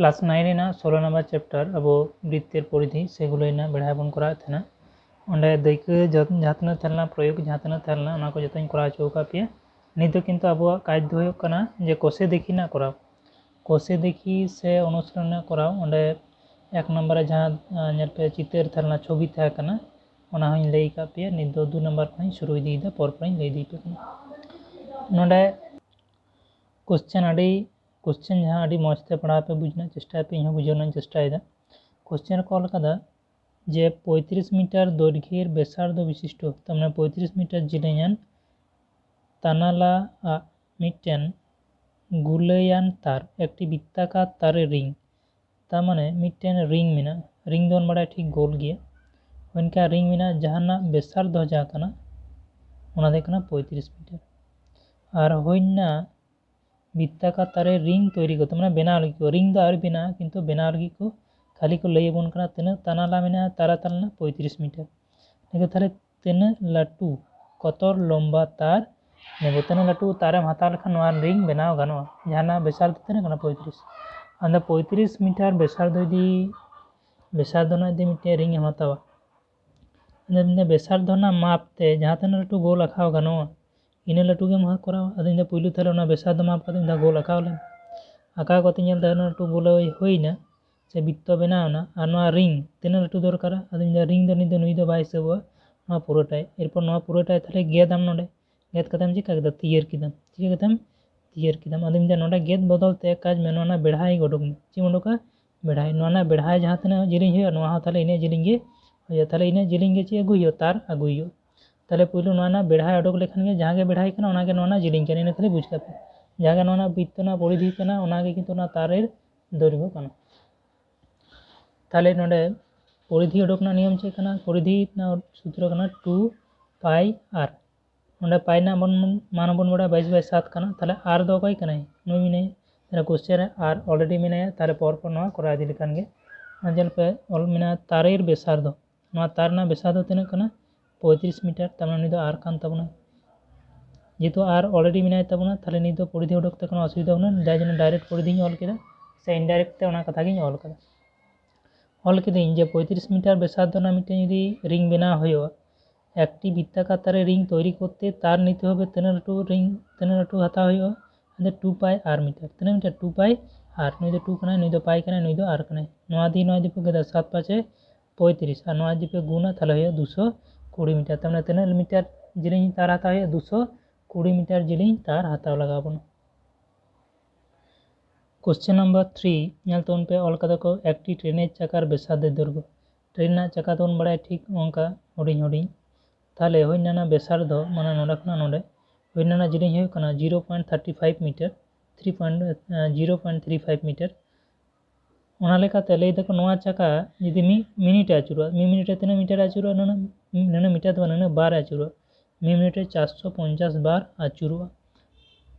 Class नाइने ना षोलो number chapter अब वृत्तर परिधि सेगल बेड़ापन करते दैक जहाँ थेलना प्रयोग जहाँ तेलना जो चौकापे नहीं तो अब कार्य जे कसे देखी ना कराओ कसे देखी से अनुसरण कराओ एक नम्बर जहाँ पे चितर थे छवि थेना लैका पे नित दू नम्बर शुरू पर लैदे नोचन ᱠᱚᱥᱪᱮᱱ ᱡᱟᱦᱟᱸ ᱟᱹᱰᱤ ᱢᱚᱡᱽ ᱛᱮ ᱯᱟᱲᱦᱟᱣ ᱯᱮ ᱵᱩᱡᱽ ᱨᱮᱱᱟᱜ ᱪᱮᱥᱴᱟᱭ ᱯᱮ ᱤᱧᱦᱚᱸ ᱵᱩᱡᱷᱟᱹᱣ ᱨᱮᱱᱟᱜ ᱤᱧ ᱪᱮᱥᱴᱟᱭᱮᱫᱟ ᱠᱚᱥᱪᱮᱱ ᱨᱮᱠᱚ ᱚᱞ ᱟᱠᱟᱫᱟ ᱡᱮ ᱯᱚᱸᱭᱛᱨᱤᱥ মিটার দৈর্ঘ্যের বেসার্ধ বিশিষ্ট তার মানে পঁয়ত্রিশ মিটার জিলেኛন তানালা মিটটেন গুলেয়ান তার একটি বৃত্তাকার তারের রিং তার মানে মিটটেন রিং মেনা রিং ᱫᱚ ᱵᱟᱲᱟᱭ ᱴᱷᱤᱠ ᱜᱳᱞ ᱜᱮᱭᱟ ᱚᱱᱠᱟ রিং মেনা ᱡᱟᱦᱟᱱᱟᱜ বেসাᱨ ᱫᱚ ᱡᱟᱦᱟᱸ ᱠᱟᱱᱟ ᱚᱱᱟ ᱫᱚ ᱠᱟᱱᱟ ᱯᱚᱸᱭᱛᱨᱤᱥ মিটার ᱟᱨ ᱦᱩᱭᱱᱟ ᱵᱤᱛᱛᱟᱠᱟᱨ ᱛᱟᱨᱮ ᱨᱤᱝ ᱛᱚᱭᱨᱤ ᱠᱚ ᱢᱟᱱᱮ ᱵᱮᱱᱟᱣ ᱞᱟᱹᱜᱤᱫ ᱠᱚ ᱨᱤᱝ ᱫᱚ ᱟᱹᱣᱨᱤ ᱵᱮᱱᱟᱜᱼᱟ ᱠᱤᱱᱛᱩ ᱵᱮᱱᱟᱣ ᱞᱟᱹᱜᱤᱫ ᱠᱚ ᱠᱷᱟᱹᱞᱤ ᱠᱚ ᱞᱟᱹᱭᱟᱵᱚᱱ ᱠᱟᱱᱟ ᱛᱤᱱᱟᱹᱜ ᱛᱟᱱᱟᱞᱟ ᱢᱮᱱᱟᱜᱼᱟ ᱛᱟᱨᱟ ᱛᱟᱱᱟᱞᱟ ᱯᱚঁᱭᱛᱨᱤশ ᱢᱤᱴᱟᱨ ᱱᱤᱝᱠᱟᱹ ᱛᱟᱦᱚᱞᱮ ᱛᱤᱱᱟᱹᱜ ᱞᱟᱹᱴᱩ ᱠᱚᱛᱚᱨ ᱞᱚম্বা ᱛᱟᱨ ᱱᱮᱵᱚ ᱛᱤᱱᱟᱹᱜ ᱞᱟᱹᱴᱩ ᱛᱟᱨᱮᱢ ᱦᱟᱛᱟᱣ ᱞᱮᱠᱷᱟᱱ ᱱᱚᱣᱟ ᱨᱤᱝ ᱵᱮᱱᱟᱣ ᱜᱟᱱᱚᱜᱼᱟ ᱡᱟᱦᱟᱱᱟᱜ ᱵᱮᱥᱟᱨ ᱫᱚ ᱛᱤᱱᱟᱹᱜ ᱠᱟᱱᱟ ᱯᱚᱸᱭᱛᱨᱤশ ᱟᱫᱚ ᱯᱚᱸᱭᱛᱨᱤশ ᱢᱤᱴᱟᱨ ᱵᱮᱥᱟᱨ ᱫᱚ ᱡᱩᱫᱤ ᱵᱮᱥᱟᱨ ᱫᱚ ᱨᱮᱱᱟᱜ ᱡᱩᱫᱤ ᱢᱤᱫᱴᱮᱱ ᱨᱤᱝ ᱮᱢ ᱦᱟᱛᱟᱣᱟ ᱟᱫᱚ ᱵᱮᱥᱟᱨ ᱫᱚ ᱨᱮᱱᱟᱜ ᱢᱟᱯ ᱛᱮ ᱡᱟᱦᱟᱸ ᱛᱤᱱᱟᱹᱜ ᱞᱟᱹᱴᱩ ᱜᱳᱞ ᱟᱸᱠᱟᱣ ᱜᱟᱱᱚᱜᱼᱟ ᱤᱱᱟᱹ ᱞᱟᱹᱴᱩ ᱜᱮᱢ ᱠᱚᱨᱟᱣᱟ ᱟᱫᱚᱧ ᱞᱟᱹᱭᱫᱟ ᱯᱳᱭᱞᱳ ᱛᱟᱦᱚᱞᱮ ᱚᱱᱟ ᱵᱮᱥᱟᱨ ᱫᱚ ᱢᱟᱯ ᱠᱟᱛᱮᱫ ᱤᱧ ᱜᱳᱞ ᱟᱸᱠᱟᱣ ᱞᱮᱢ ᱟᱸᱠᱟᱣ ᱠᱟᱛᱮᱧ ᱧᱮᱞᱫᱟ ᱩᱱᱟᱹᱜ ᱞᱟᱹᱴᱩ ᱜᱳᱞᱳᱭ ᱦᱩᱭᱱᱟ ᱥᱮ ᱵᱤᱛᱛᱚ ᱵᱮᱱᱟᱣᱱᱟ ᱟᱨ ᱱᱚᱣᱟ ᱨᱤᱝ ᱛᱤᱱᱟᱹᱜ ᱞᱟᱹᱴᱩ ᱫᱚᱨᱠᱟᱨᱟ ᱟᱫᱚᱧ ᱞᱟᱹᱭᱫᱟ ᱨᱤᱝ ᱫᱚ ᱱᱩᱭ ᱫᱚ ᱱᱩᱭ ᱫᱚ ᱵᱟᱭ ᱦᱤᱥᱟᱹᱵᱚᱜᱼᱟ ᱱᱚᱣᱟ ᱯᱩᱨᱟᱹᱴᱟᱭ ᱮᱨᱯᱚᱨ ᱱᱚᱣᱟ ᱯᱩᱨᱟᱹᱴᱟᱭ ᱛᱟᱦᱚᱞᱮ ᱜᱮᱫᱟᱢ ᱱᱚᱰᱮ ᱜᱮᱫ ᱠᱟᱛᱮᱢ ᱪᱤᱠᱟᱹ ᱠᱮᱫᱟ ᱛᱤᱭᱟᱹᱨ ᱠᱮᱫᱟᱢ ᱪᱤᱠᱟᱹ ᱠᱟᱛᱮᱢ ᱛᱤᱭᱟᱹᱨ ᱠᱮᱫᱟᱢ ᱟᱫᱚᱧ ᱞᱟᱹᱭᱫᱟ ᱱᱚᱰᱮ ᱜᱮᱫ ᱵᱚᱫᱚᱞ ᱛᱮ ᱠᱟᱡᱽ ᱢᱮ ᱱᱚᱣᱟ ᱨᱮᱱᱟᱜ ᱵᱮᱲᱦᱟᱭ ᱩᱰᱩᱠ ᱢᱮ ᱪᱮᱫ ᱮᱢ ᱩᱰᱩᱠᱟ ᱵᱮᱲᱦᱟᱭ ᱱᱚᱣᱟ ᱨᱮᱱᱟᱜ ᱵᱮᱲᱦᱟᱭ ᱡᱟᱦᱟᱸ ᱛᱤᱱᱟᱹᱜ ᱡᱮᱞᱮᱧ ᱦᱩᱭᱩᱜᱼᱟ ᱱᱚᱣᱟ ᱦᱚᱸ ᱛᱟᱦᱚᱞᱮ ᱤᱱᱟᱹᱜ ᱡᱮᱞᱮᱧ ᱜᱮ ᱦᱩᱭᱩᱜᱼᱟ ᱛᱟᱦᱚᱞᱮ ᱤᱱᱟᱹᱜ ᱡᱮᱞᱮᱧ ᱜᱮ ᱪᱮᱫ ᱟᱹᱜᱩᱭ ᱦᱩᱭᱩᱜᱼᱟ ᱛᱟᱨ ᱟᱹᱜᱩᱭ ᱦᱩᱭᱩᱜᱼᱟ ᱛᱟᱦᱚᱞᱮ ᱯᱳᱭᱞᱳ ᱱᱚᱣᱟ ᱨᱮᱱᱟᱜ ᱵᱮᱲᱦᱟᱭ ᱚᱰᱳᱠ ᱞᱮᱠᱷᱟᱱ ᱜᱮ ᱡᱟᱦᱟᱸ ᱜᱮ ᱵᱮᱲᱦᱟᱭ ᱠᱟᱱᱟ ᱚᱱᱟᱜᱮ ᱱᱚᱣᱟ ᱨᱮᱱᱟᱜ ᱡᱮᱞᱮᱧ ᱠᱟᱱᱟ ᱤᱱᱟᱹ ᱠᱷᱟᱹᱞᱤ ᱵᱩᱡᱽ ᱠᱟᱜ ᱯᱮ ᱡᱟᱦᱟᱸ ᱜᱮ ᱱᱚᱣᱟ ᱨᱮᱱᱟᱜ ᱵᱤᱛᱛᱚ ᱨᱮᱱᱟᱜ ᱯᱚᱨᱤᱫᱷᱤ ᱠᱟᱱᱟ ᱚᱱᱟᱜᱮ ᱠᱤᱱᱛᱩ ᱚᱱᱟ ᱛᱟᱨᱮᱨ ᱫᱳᱭᱨᱜᱷᱚ ᱠᱟᱱᱟ ᱛᱟᱦᱚᱞᱮ ᱱᱚᱰᱮ ᱯᱚᱨᱤᱫᱷᱤ ᱚᱰᱳᱠ ᱨᱮᱱᱟᱜ ᱱᱤᱭᱚᱢ ᱪᱮᱫ ᱠᱟᱱᱟ ᱯᱚᱨᱤᱫᱷᱤ ᱨᱮᱱᱟᱜ ᱥᱩᱛᱨᱚ ᱠᱟᱱᱟ ᱴᱩ ᱯᱟᱭ ᱟᱨ ᱱᱚᱰᱮ ᱯᱟᱭ ᱨᱮᱱᱟᱜ ᱵᱚᱱ ᱢᱟᱱ ᱵᱚᱱ ᱵᱟᱲᱟᱭᱟ ᱵᱟᱭᱤᱥ ᱵᱟᱭ ᱥᱟᱛ ᱠᱟᱱᱟ ᱛᱟᱦᱚᱞᱮ ᱟᱨ ᱫᱚ ᱚᱠᱚᱭ ᱠᱟᱱᱟᱭ ᱱᱩᱭ ᱢᱮᱱᱟᱭᱟ ᱛᱟᱦᱚᱞᱮ ᱠᱳᱥᱪᱮᱱ ᱨᱮ ᱟᱨ ᱚᱞᱨᱮᱰᱤ ᱢᱮᱱᱟᱭᱟ ᱛᱟᱦᱚᱞᱮ ᱯᱚᱨᱯᱚᱨ ᱱᱚᱣᱟ ᱠᱚᱨᱟᱣ ᱤᱫᱤ ᱞᱮᱠᱷᱟᱱ ᱜᱮ ᱧᱮᱞ ᱯᱮ ᱚᱞ ᱢᱮᱱᱟᱜᱼᱟ ᱛᱟᱨᱮᱨ ᱵᱮᱥᱟᱨᱫᱚ ᱱᱚᱣᱟ ᱛᱟᱨ ᱨᱮᱱᱟᱜ ᱵᱮᱥᱟᱨᱫᱚ ᱛᱤᱱᱟᱹᱜ ᱠᱟᱱᱟ পঁয়ত্রিশ মিটার, তার মানে আর কান তাবো না। যেহেতু আর অলরেডি মেনায় তাবো না ᱛᱟᱦᱞᱮ ᱱᱤᱛ ᱫᱚ ᱯᱚᱨᱤᱫᱷᱤ ᱩᱰᱩᱠ ᱛᱮ ᱠᱳᱱᱳ ᱚᱥᱩᱵᱤᱫᱷᱟ ᱵᱟᱹᱱᱩᱜᱼᱟ ᱡᱟᱨ ᱡᱚᱱᱱᱚ ᱰᱟᱭᱨᱮᱠᱴ ᱯᱚᱨᱤᱫᱷᱤᱧ ᱚᱞ ᱠᱮᱫᱟ ᱥᱮ ᱤᱱᱰᱟᱭᱨᱮᱠᱴ ᱛᱮ ᱚᱱᱟ ᱠᱟᱛᱷᱟ ᱜᱤᱧ ᱚᱞ ᱠᱟᱫᱟ ᱚᱞ ᱠᱤᱫᱟᱹᱧ ᱡᱮ ᱯᱚᱸᱭᱛᱨᱤᱥ ᱢᱤᱴᱟᱨ ᱵᱮᱥᱟᱫᱽᱫᱚ ᱨᱮᱱᱟᱜ ᱢᱤᱫᱴᱮᱱ ᱡᱩᱫᱤ রিং বেনা হয়েও একটি বৃত্তাকার তারে রিং তৈরি করতে তার নিতে হবে তেনা লাটু রিং তেনা লাটু হাতা হয়েও আমাদের টু পাই আর মিটার। তেনা মিটার টু পাই আর নই টু কানায় নই পাই কানায় নই আর কানায় নয় দিয়ে নয় দিয়ে সাত পাঁচে পঁয়ত্রিশ, আর নয় দিয়ে গুণা তাহলে হয়ে দুশো ᱠᱩᱲᱤ ᱢᱤᱴᱟᱨ ᱛᱟᱨᱢᱟᱱᱮ ᱛᱤᱱᱟᱹᱜ ᱢᱤᱴᱟᱨ ᱡᱮᱞᱮᱧ ᱛᱟᱨ ᱦᱟᱛᱟᱣ ᱦᱩᱭᱩᱜᱼᱟ ᱫᱩᱥᱚ ᱠᱩᱲᱤ ᱢᱤᱴᱟᱨ ᱡᱮᱞᱮᱧ ᱛᱟᱨ ᱦᱟᱛᱟᱣ ᱞᱟᱜᱟᱣ ᱵᱚᱱᱟ কোশ্চেন নাম্বার থ্রি ᱧᱮᱞ ᱛᱟᱵᱚᱱ ᱯᱮ ᱚᱞ ᱠᱟᱫᱟ ᱠᱚ ᱮᱠᱴᱤ ᱴ্রেনের ᱪᱟকার ᱵᱮᱥᱟᱫᱮ ᱫᱩᱨᱜᱚ ট্রেন ᱨᱮᱱᱟᱜ ᱪᱟᱠᱟ ᱫᱚᱵᱚᱱ ᱵᱟᱲᱟᱭᱟ ᱴᱷᱤক ᱚᱱᱠᱟ ᱦᱩᱰᱤᱧ ᱦᱩᱰᱤᱧ ᱛᱟᱦᱞᱮ ᱦᱩᱭᱱᱟ ᱵᱮᱥᱟᱨ ᱫᱚ মানে ᱱᱚᱰᱮ ᱠᱷᱚᱱᱟᱜ নᱰে ᱦᱩᱭᱱᱟ ᱡᱮᱞᱮᱧ ᱦᱩᱭᱩᱜ ᱠᱟᱱᱟ zero point thirty five meter three point zero point three five meter ᱚᱱᱟ ᱞᱮᱠᱟᱛᱮ ᱞᱟᱹᱭ ᱫᱟᱠᱚ ᱱᱚᱣᱟ ᱪᱟᱠᱟ ᱡᱩᱫᱤ ᱢᱤᱫ ᱢᱤᱱᱤᱴ ᱢᱤᱱᱤᱴᱮ ᱟᱹᱪᱩᱨᱚᱜᱼᱟ ᱢᱤᱫ ᱢᱤᱱᱤᱴ ᱨᱮ ᱛᱤᱱᱟᱹᱜ ᱢᱤᱴᱟᱨ ᱟᱹᱪᱩᱨᱚᱜᱼᱟ ᱱᱩᱱᱟᱹᱜ ᱱᱩᱱᱟᱹᱜ ᱢᱤᱴᱟᱨ ᱫᱚ ᱵᱟᱝ ᱱᱩᱱᱟᱹᱜ ᱵᱟᱨ ᱟᱹᱪᱩᱨᱚᱜᱼᱟ ᱢᱤᱫ ᱢᱤᱱᱤᱴ ᱨᱮ ᱪᱟᱨᱥᱚ ᱯᱚᱧᱪᱟᱥ ᱵᱟᱨ ᱟᱹᱪᱩᱨᱚᱜᱼᱟ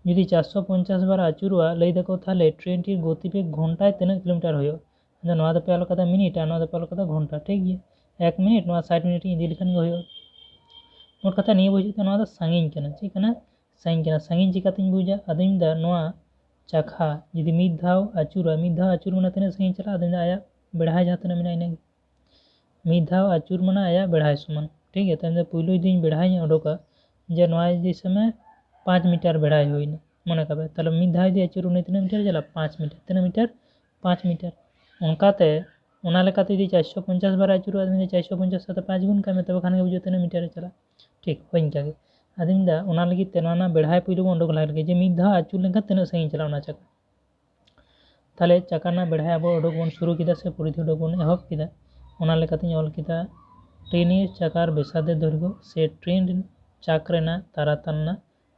ᱡᱩᱫᱤ ᱪᱟᱨᱥᱚ ᱯᱚᱧᱪᱟᱥ ᱵᱟᱨ ᱟᱹᱪᱩᱨᱚᱜᱼᱟ ᱞᱟᱹᱭ ᱫᱟᱠᱚ ᱛᱟᱦᱚᱞᱮ ᱴᱨᱮᱱটির ᱜᱚᱛᱤᱵᱮᱜ ᱜᱷᱚᱱᱴᱟᱭ ᱛᱤᱱᱟᱹᱜ ᱠᱤᱞᱳᱢᱤᱴᱟᱨ ᱦᱩᱭᱩᱜᱼᱟ ᱟᱫᱚ ᱱᱚᱣᱟ ᱫᱚᱯᱮ ᱚᱞ ᱠᱟᱫᱟ ᱢᱤᱱᱤᱴ ᱟᱨ ᱱᱚᱣᱟ ᱫᱚᱯᱮ ᱚᱞ ᱠᱟᱫᱟ ᱜᱷᱚᱱᱴᱟ ᱴᱷᱤᱠ ᱜᱮᱭᱟ ᱮᱠ ᱢᱤᱱᱤᱴ ᱱᱚᱣᱟ ᱥᱟᱴ ᱢᱤᱱᱤᱴ ᱤᱧ ᱤᱫᱤ ᱞᱮᱠᱷᱟᱱ ᱜᱮ ᱦᱩᱭᱩᱜᱼᱟ ᱢᱳᱴ ᱠᱟᱛᱷᱟ ᱱᱤᱭᱟᱹ ᱵᱩᱡᱷᱟᱹᱜ ᱠᱟᱱᱟ ᱱᱚᱣᱟ ᱫᱚ ᱥᱟᱺᱜᱤᱧ ᱠᱟᱱᱟ ᱪᱮᱫ ᱠᱟᱱᱟ ᱥᱟᱺᱜᱤᱧ ᱠᱟᱱᱟ ᱥᱟᱺᱜᱤᱧ ᱪᱤᱠᱟᱹᱛᱤᱧ ᱵᱩᱡᱟ ᱟᱫᱚᱧ ᱢᱮᱱᱫᱟ ᱱᱚᱣᱟ चाखा। जी मीद दाव आचूर मीद दाव आचूर मना तेना सही चला अद आया बेढ़ा जहाँ तेना इन मीद दाव आचूर मना आया बेढ़ा सुमन। ठीक है तो तेज पुलो दिन बेढ़ाई उडोक? जे ना समय पाँच मीटर बेढ़ा होने मना कबे तेल मीद दाव जी आचूर मना तेना मीटर चला पाँच मीटर तेना मीटर, पाँच मीटर। उनकाते तो तो चार सौ पंचाश बार आचूर चार सौ पंचाश सा पाँच तब खान मीटर चला। ठीक हो ᱟᱫᱚᱧ ᱢᱮᱱᱫᱟ ᱚᱱᱟ ᱞᱟᱹᱜᱤᱫ ᱛᱮ ᱚᱱᱟ ᱨᱮᱱᱟᱜ ᱵᱮᱲᱦᱟᱭ ᱯᱳᱭᱞᱳ ᱵᱚᱱ ᱚᱰᱳᱠ ᱞᱟᱦᱟ ᱨᱮᱜᱮ ᱡᱮ ᱢᱤᱫ ᱫᱷᱟᱣ ᱟᱹᱪᱩᱨ ᱞᱮᱱᱠᱷᱟᱱ ᱛᱤᱱᱟᱹᱜ ᱥᱟᱺᱜᱤᱧ ᱪᱟᱞᱟᱜᱼᱟ ᱚᱱᱟ ᱪᱟᱠᱟ ᱛᱟᱦᱚᱞᱮ ᱪᱟᱠᱟ ᱨᱮᱱᱟᱜ ᱵᱮᱲᱦᱟᱭ ᱟᱵᱚ ᱚᱰᱳᱠ ᱵᱚᱱ ᱥᱩᱨᱩ ᱠᱮᱫᱟ ᱥᱮ ᱯᱚᱨᱤᱫᱷᱤ ᱚᱰᱳᱠ ᱵᱚᱱ ᱮᱦᱚᱵ ᱠᱮᱫᱟ ᱚᱱᱟ ᱞᱮᱠᱟᱛᱤᱧ ᱚᱞ ᱠᱮᱫᱟ ট্রেনের চাকার বেসাদের দৈর্ঘ্য সে ট্রেন চাকরেনা তারাতান্না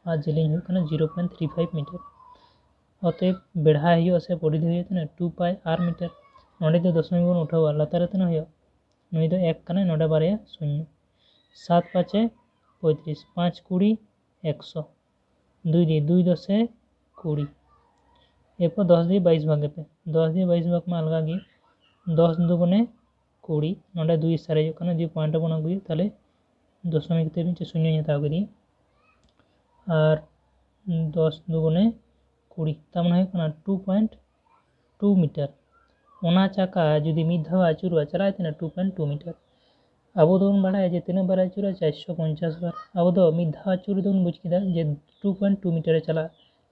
আর জেলিং হয়ে কেন zero point three five meter অতএব বেড়া হয়ে সে পরিধি হয়ে তেনা টু পাই আর মিটার নডে তো দশমিক বন উঠাওয়া লাতারে তেনা হয়ে নই তো এক কানে নডে বারে শূন্য সাত পাঁচে পঁয়ত্রিশ, পাঁচ কুড়ি, একশো। দুই দিয়ে দুই দশে কুড়ি। এরপর দশ দিয়ে বাইশ ভাগে পে দশ দিয়ে বাইশ ভাগ মা আলগা গিয়ে দশ দুগুণে কুড়ি। নটা দুই সারে কারণ যে পয়েন্টটা বোনা গিয়ে তাহলে দশমিক থেকে নিচে শূন্য নিয়ে তাকে দিয়ে। আর দশ দুগুণে কুড়ি। তার মানে হয় না? টু পয়েন্ট টু মিটার ওনা চাকা যদি মিথ্যা আচুর চালায়, তাহলে টু পয়েন্ট টু মিটার ᱵᱟᱲᱟᱭᱟ আবুদন বাড়ায় যে তিন বাড়ায় চুরা চারশো পঞ্চাশ বার আবুদ মিধা চুরুদন বুঝকিদা যে টু পয়েন্ট টু মিটারে চালা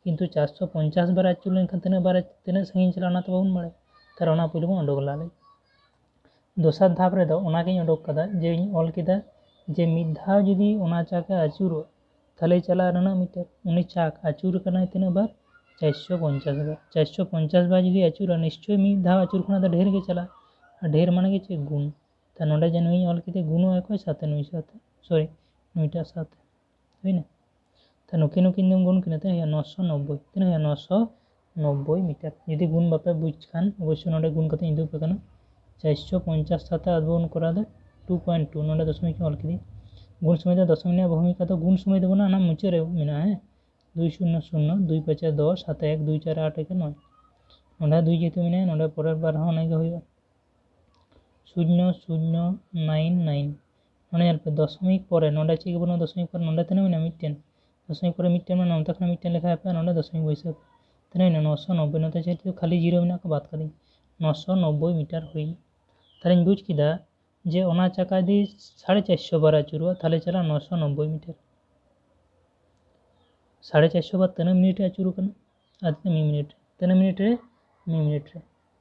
কিন্তু চারশো পঞ্চাশ বার আচুর লেনখান তিন বার তিন সাᱺগিᱧ ᱪᱟᱞᱟᱜ ᱚᱱᱟ ᱛᱚ ᱵᱟᱵᱚᱱ ᱵᱟᱲᱟᱭᱟ ᱛᱟᱦᱚᱞᱮ ᱚᱱᱟ ᱯᱩᱭᱞᱩ ᱵᱚᱱ ᱚᱰᱚᱠ ᱞᱟᱜᱼᱟ ᱫᱚᱥᱟᱨ ᱫᱷᱟᱯ ᱨᱮᱫᱚ ᱚᱱᱟᱜᱤᱧ ᱚᱰᱚᱠ ᱠᱟᱫᱟ ᱡᱮ ᱤᱧ ᱚᱞ ᱠᱮᱫᱟ ᱡᱮ ᱢᱤᱫ ᱫᱷᱟᱣ ᱡᱩᱫᱤ ᱚᱱᱟ ᱪᱟᱠᱟ ᱟᱹᱪᱩᱨᱚᱜᱼᱟ ᱛᱟᱦᱞᱮ ᱪᱟᱞᱟᱜ ᱨᱮᱱᱟᱜ ᱢᱤᱫᱴᱮᱱ ᱩᱱᱤ ᱪᱟᱠ ᱟᱹᱪᱩᱨ ᱠᱟᱱᱟᱭ ᱛᱤᱱᱟᱹᱜ ᱵᱟᱨ চারশো পঞ্চাশ বার চারশো পঞ্চাশ বার যদি আচুরা নিশ্চয়ই ᱢᱤᱫ ᱫᱷᱟᱣ আচুর ᱠᱷᱚᱱᱟᱜ ᱫᱚ ᱰᱷᱮᱨ ᱜᱮ ᱪᱟᱞᱟᱜᱼᱟ ᱰᱷᱮᱨ ᱢᱟᱱᱮ ᱜᱮ ᱪᱮᱫ ᱜᱩᱱ તો નોડા જે નહીં ઓલ કીધી ગુનો એ કોઈ સાથે નુઈ સાથે સોરી નુઈটার সাথে, তাই না? তা নকি নকি নিয়ম গুণ কিনা, তাই নশো নব্বই তিন হাজার নশো নব্বই মিটার। যদি গুণ বাপে বুঝখান অবশ্যই নটা গুণ কথা ইন্দু পেখানো চারশো পঞ্চাশ সাথে আদবন করা দেয় টু পয়েন্ট টু নটা দশমিক অলকি দিই গুণ সময় দেয় দশমিক নেওয়া ভূমিকা তো গুণ সময় দেবো না না মুচে মেনা হ্যাঁ? দুই শূন্য শূন্য, দুই পাঁচে দশ, সাথে এক, দুই চার আট, একে নয়। নটা দুই যেহেতু মেনে নটা পরের বার হ্যাঁ অনেকে হইবা। শূন্য শূন্য নাইন নাইন ᱚᱸᱰᱮ ᱧᱮᱞ ᱯᱮ ᱫᱚᱥᱚᱢᱤᱠ ᱯᱚᱨᱮ ᱱᱚᱰᱮ ᱪᱮᱫ ᱜᱮ ᱵᱟᱹᱱᱩᱜᱼᱟ ᱫᱚᱥᱚᱢᱤᱠ ᱯᱚᱨᱮ ᱱᱚᱰᱮ ᱛᱤᱱᱟᱹᱜ ᱢᱮᱱᱟᱜᱼᱟ ᱢᱤᱫᱴᱮᱱ ᱫᱚᱥᱚᱢᱤᱠ ᱯᱚᱨᱮ ᱢᱤᱫᱴᱮᱱ ᱢᱮᱱᱟᱜᱼᱟ ᱱᱚᱛᱮ ᱠᱷᱚᱱᱟᱜ ᱢᱤᱫᱴᱮᱱ ᱞᱮᱠᱷᱟᱡ ᱯᱮ ᱱᱚᱰᱮ ᱫᱚᱥᱚᱢᱤᱠ ᱵᱟᱹᱭᱥᱟᱹᱣ ᱯᱮ ᱛᱤᱱᱟᱹᱜ ᱢᱮᱱᱟᱜᱼᱟ ᱱᱚᱥᱚ ᱱᱚᱵᱵᱳᱭ ᱱᱚᱛᱮ ᱪᱮᱫ ᱠᱷᱟᱹᱞᱤ ᱡᱤᱨᱳ ᱢᱮᱱᱟᱜ ᱠᱚ ᱵᱟᱫ ᱠᱟᱹᱫᱟᱹᱧ ᱱᱚᱥᱚ ᱱᱚᱵᱵᱳᱭ ᱢᱤᱴᱟᱨ ᱦᱩᱭ ᱛᱟᱦᱞᱮᱧ ᱵᱩᱡᱽ ᱠᱮᱫᱟ ᱡᱮ ᱚᱱᱟ ᱪᱟᱠᱟ ᱡᱩᱫᱤ ᱥᱟᱲᱮ ᱪᱟᱨᱥᱚ ᱵᱟᱨ ᱟᱹᱪᱩᱨᱚᱜᱼᱟ ᱛᱟᱦᱞᱮ ᱪᱟᱞᱟᱜᱼᱟ ᱱᱚᱥᱚ ᱱᱚᱵᱵᱳᱭ ᱢᱤᱴᱟᱨ ᱥᱟᱲᱮ ᱪᱟᱨᱥᱚ ᱵᱟᱨ ᱛᱤᱱᱟᱹᱜ ᱢᱤᱱᱤᱴ ᱨᱮ ᱟᱹᱪᱩᱨ ᱟᱠᱟᱱᱟ ᱟᱨ ᱛᱤᱱᱟᱹᱜ ᱢᱤᱫ ᱢᱤᱱᱤᱴ ᱛᱤᱱᱟᱹᱜ ᱢᱤᱱᱤᱴ ᱨᱮ ᱢᱤᱫ ᱢᱤᱱᱤᱴ ᱨᱮ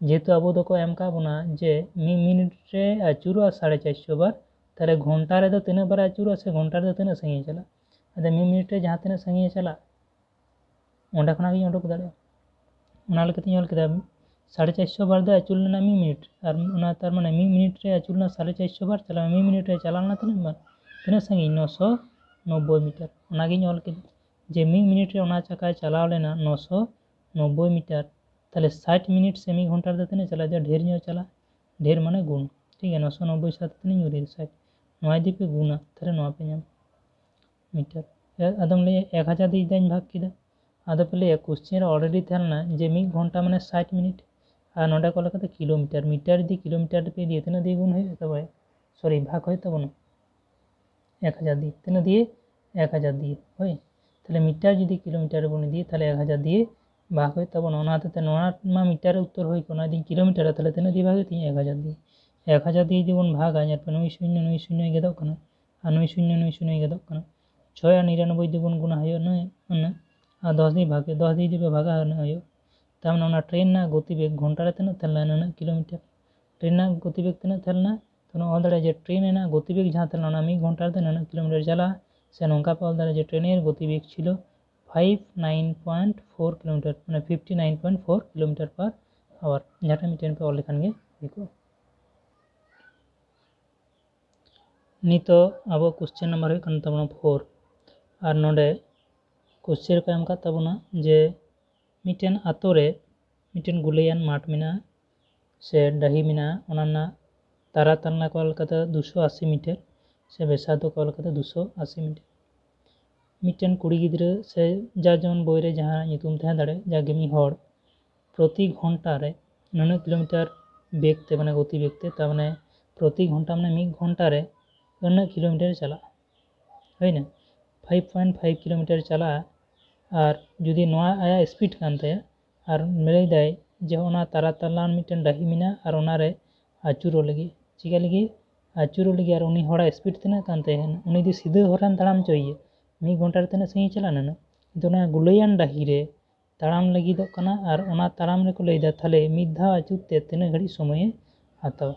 ᱡᱮᱦᱮᱛᱩ ᱟᱵᱚ ᱫᱚᱠᱚ ᱮᱢ ᱠᱟᱜ ᱵᱚᱱᱟ ᱡᱮ ᱢᱤᱫ ᱢᱤᱱᱤᱴ ᱨᱮ ᱟᱹᱪᱩᱨᱚᱜᱼᱟ ᱥᱟᱲᱮ ᱪᱟᱨᱥᱚ ᱵᱟᱨ ᱛᱟᱦᱚᱞᱮ ᱜᱷᱚᱱᱴᱟ ᱨᱮᱫᱚ ᱛᱤᱱᱟᱹᱜ ᱵᱟᱨ ᱟᱹᱪᱩᱨᱚᱜᱼᱟ ᱥᱮ ᱜᱷᱚᱱᱴᱟ ᱨᱮᱫᱚ ᱛᱤᱱᱟᱹᱜ ᱥᱟᱺᱜᱤᱧ ᱪᱟᱞᱟᱜᱼᱟ ᱟᱫᱚ ᱢᱤᱫ ᱢᱤᱱᱤᱴ ᱨᱮ ᱡᱟᱦᱟᱸ ᱛᱤᱱᱟᱹᱜ ᱥᱟᱺᱜᱤᱧ ᱪᱟᱞᱟᱜ ᱚᱸᱰᱮ ᱠᱷᱚᱱᱟᱜ ᱜᱤᱧ ᱩᱰᱩᱠ ᱫᱟᱲᱮᱭᱟᱜᱼᱟ ᱚᱱᱟ ᱞᱮᱠᱟᱛᱮᱧ ᱚᱞ ᱠᱮᱫᱟ ᱥᱟᱲᱮ ᱪᱟᱨᱥᱚ ᱵᱟᱨ ᱫᱚ ᱟᱹᱪᱩᱨ ᱞᱮᱱᱟ ᱢᱤᱫ ᱢᱤᱱᱤᱴ ᱟᱨ ᱚᱱᱟ ᱛᱟᱨ ᱢᱟᱱᱮ ᱢᱤᱫ ᱢᱤᱱᱤᱴ ᱨᱮ ᱟᱹᱪᱩᱨ ᱞᱮᱱᱟ ᱥᱟᱲᱮ ᱪᱟᱨᱥᱚ ᱵᱟᱨ ᱪᱟᱞᱟᱣ ᱢᱤᱫ ᱢᱤᱱᱤᱴ ᱨᱮ ᱪᱟᱞᱟᱣ ᱞᱮᱱᱟ ᱛᱤᱱᱟᱹᱜ ᱵᱟᱨ ᱛᱤᱱᱟᱹᱜ ᱥᱟᱺᱜᱤᱧ ᱱᱚᱥᱚ ᱱᱚᱵᱵᱳᱭ ᱢᱤᱴᱟᱨ ᱚᱱᱟᱜᱤᱧ ᱚᱞ ᱠᱮᱫᱟ ᱡᱮ ᱢᱤᱫ ᱢᱤᱱᱤᱴ ᱨᱮ ᱚᱱᱟ ᱪᱟᱠᱟᱭ ᱪᱟᱞᱟᱣ ᱞᱮᱱᱟ ᱱᱚᱥᱚ ᱱᱚᱵᱵᱳᱭ ᱢᱤᱴᱟᱨ তাহলে साठ मिनट सेमी घंटार दाते चला जाए ढेर नहीं चला ढेर मैंने गुण ठीक है नौ सौ नब्बे सात तीन गुड़ी साठ नौ दिखे गुणा तेरे नौ पे नाम मीटर आदम ले एक हज़ार दी दिन भाग किदा आदा पे क्वेश्चन अलरेडी थे ना जे मी घंटा मैंने साठ मिनट আর নটা কলা কথা কিলোমিটার মিটার দিয়ে কিলোমিটার পেয়ে দিয়ে তেনা দিয়ে গুণ হয়ে তারপরে সরি ভাগ হয় তখন এক হাজার দিয়ে তেনা দিয়ে এক হাজার দিয়ে হয় তাহলে মিটার যদি কিলোমিটার গুণে দিয়ে তাহলে এক হাজার দিয়ে ভাগ হয় তখন ওনাতে তেন ওনার মা মিটারে উত্তর হয় কোনো দিন কিলোমিটার, তাহলে তেন দিয়ে ভাগ হয় তিন, এক হাজার দিয়ে এক হাজার দিয়ে যখন ভাগ হয় আর নয় শূন্য নয় শূন্য গেদক কেন আর নয় শূন্য নয় শূন্য গেদক কেন ছয় আর নিরানব্বই দুগুণ গুণ হয় নয় না আর দশ দিয়ে ভাগে, দশ দিয়ে দেবে ভাগা হয় না হয় তার মানে ওনার ট্রেন না গতিবেগ ঘন্টারে তেন তেলা না না কিলোমিটার। ট্রেন না গতিবেগ তেন তেনা তেলনা তখন অল দাঁড়ায় যে ট্রেন না গতিবেগ যা তেলা না আমি ঘণ্টার না কিলোমিটার চালা সে নৌকা পাল দাঁড়ায় যে ট্রেনের গতিবেগ ছিল five nine point four kilometer मैंने fifty nine point four kilometer per hour यहाँ पे ट्रेन पे और लिखाएंगे देखो नहीं तो अब क्वेश्चन नंबर होना तब फोर और नोडे क्वेश्चन को एम तबना जे मिट्टन आतोरे मिट्टन गुलियान माठ मेना से डाही मेना ओना तारा तालना कलकता दुशो आशी मीटर से बेसादो कलकता दुशो आशी मीटर ᱢᱤᱫᱴᱮᱱ ᱠᱩᱲᱤ ᱜᱤᱫᱽᱨᱟᱹ ᱥᱮ ᱡᱟᱨ ᱡᱮᱢᱚᱱ ᱵᱳᱭ ᱨᱮ ᱡᱟᱦᱟᱸ ᱧᱩᱛᱩᱢ ᱛᱟᱦᱮᱸ ᱫᱟᱲᱮᱭᱟᱜ ᱡᱟᱜᱮ ᱢᱤᱫ ᱦᱚᱲ ᱯᱨᱚᱛᱤ ᱜᱷᱚᱱᱴᱟ ᱨᱮ ᱱᱩᱱᱟᱹᱜ ᱠᱤᱞᱳᱢᱤᱴᱟᱨ ᱵᱮᱜᱽᱛᱮ ᱢᱟᱱᱮ ᱜᱚᱛᱤ ᱵᱮᱜᱽᱛᱮ ᱛᱟᱨ ᱢᱟᱱᱮ ᱯᱨᱚᱛᱤ ᱜᱷᱚᱱᱴᱟ ᱢᱟᱱᱮ ᱢᱤᱫ ᱜᱷᱚᱱᱴᱟ ᱨᱮ ᱩᱱᱟᱹᱜ ᱠᱤᱞᱳᱢᱤᱴᱟᱨ ᱪᱟᱞᱟᱜᱼᱟ ᱦᱩᱭᱱᱟ ᱯᱷᱟᱭᱤᱵᱽ ᱯᱚᱭᱮᱱᱴ ᱯᱷᱟᱭᱤᱵᱽ ᱠᱤᱞᱳᱢᱤᱴᱟᱨ ᱪᱟᱞᱟᱜᱼᱟ ᱟᱨ ᱡᱩᱫᱤ ᱱᱚᱣᱟ ᱟᱭᱟᱜ ᱥᱯᱤᱰ ᱠᱟᱱ ᱛᱟᱭᱟ ᱟᱨ ᱞᱟᱹᱭᱫᱟᱭ ᱡᱮ ᱚᱱᱟ ᱛᱟᱨᱟ ᱛᱟᱞᱟᱱ ᱢᱤᱫᱴᱮᱱ ᱰᱟᱹᱦᱤ ᱢᱮᱱᱟᱜᱼᱟ ᱟᱨ ᱚᱱᱟᱨᱮ ᱟᱹᱪᱩᱨᱚᱜ ᱞᱟᱹᱜᱤᱫ ᱪᱤᱠᱟᱹ ᱞᱟᱹᱜᱤᱫ ᱟᱹᱪᱩᱨᱚᱜ ᱞᱟᱹᱜᱤᱫ ᱟᱨ ᱩᱱᱤ ᱦᱚᱲᱟᱜ ᱥᱯᱤᱰ ᱛᱤᱱᱟᱹᱜ ᱠᱟᱱ ᱛᱟᱦᱮᱱ ᱩᱱᱤ ᱫᱚ ᱥᱤᱫᱷᱟᱹ ᱦᱚᱨᱮᱢ ᱛᱟᱲᱟᱢ ᱦᱚᱪᱚᱭᱮᱭᱟ ᱢᱤᱫ ᱜᱷᱚᱱᱴᱟ ᱨᱮ ᱛᱤᱱᱟᱹᱜ ᱥᱟᱺᱜᱤᱧ ᱪᱟᱞᱟᱣ ᱞᱮᱱᱟ ᱟᱫᱚ ᱚᱱᱟ ᱜᱩᱞᱟᱹᱭᱟᱱ ᱰᱟᱹᱦᱤ ᱨᱮ ᱛᱟᱲᱟᱢ ᱞᱟᱹᱜᱤᱫᱚᱜ ᱠᱟᱱᱟ ᱟᱨ ᱚᱱᱟ ᱛᱟᱲᱟᱢ ᱨᱮᱠᱚ ᱞᱟᱹᱭᱫᱟ ᱛᱟᱦᱚᱞᱮ ᱢᱤᱫ ᱫᱷᱟᱣ ᱟᱹᱪᱩᱨ ᱛᱮ ᱛᱤᱱᱟᱹᱜ ᱜᱷᱟᱹᱲᱤᱡ ᱥᱚᱢᱚᱭᱮ ᱦᱟᱛᱟᱣᱟ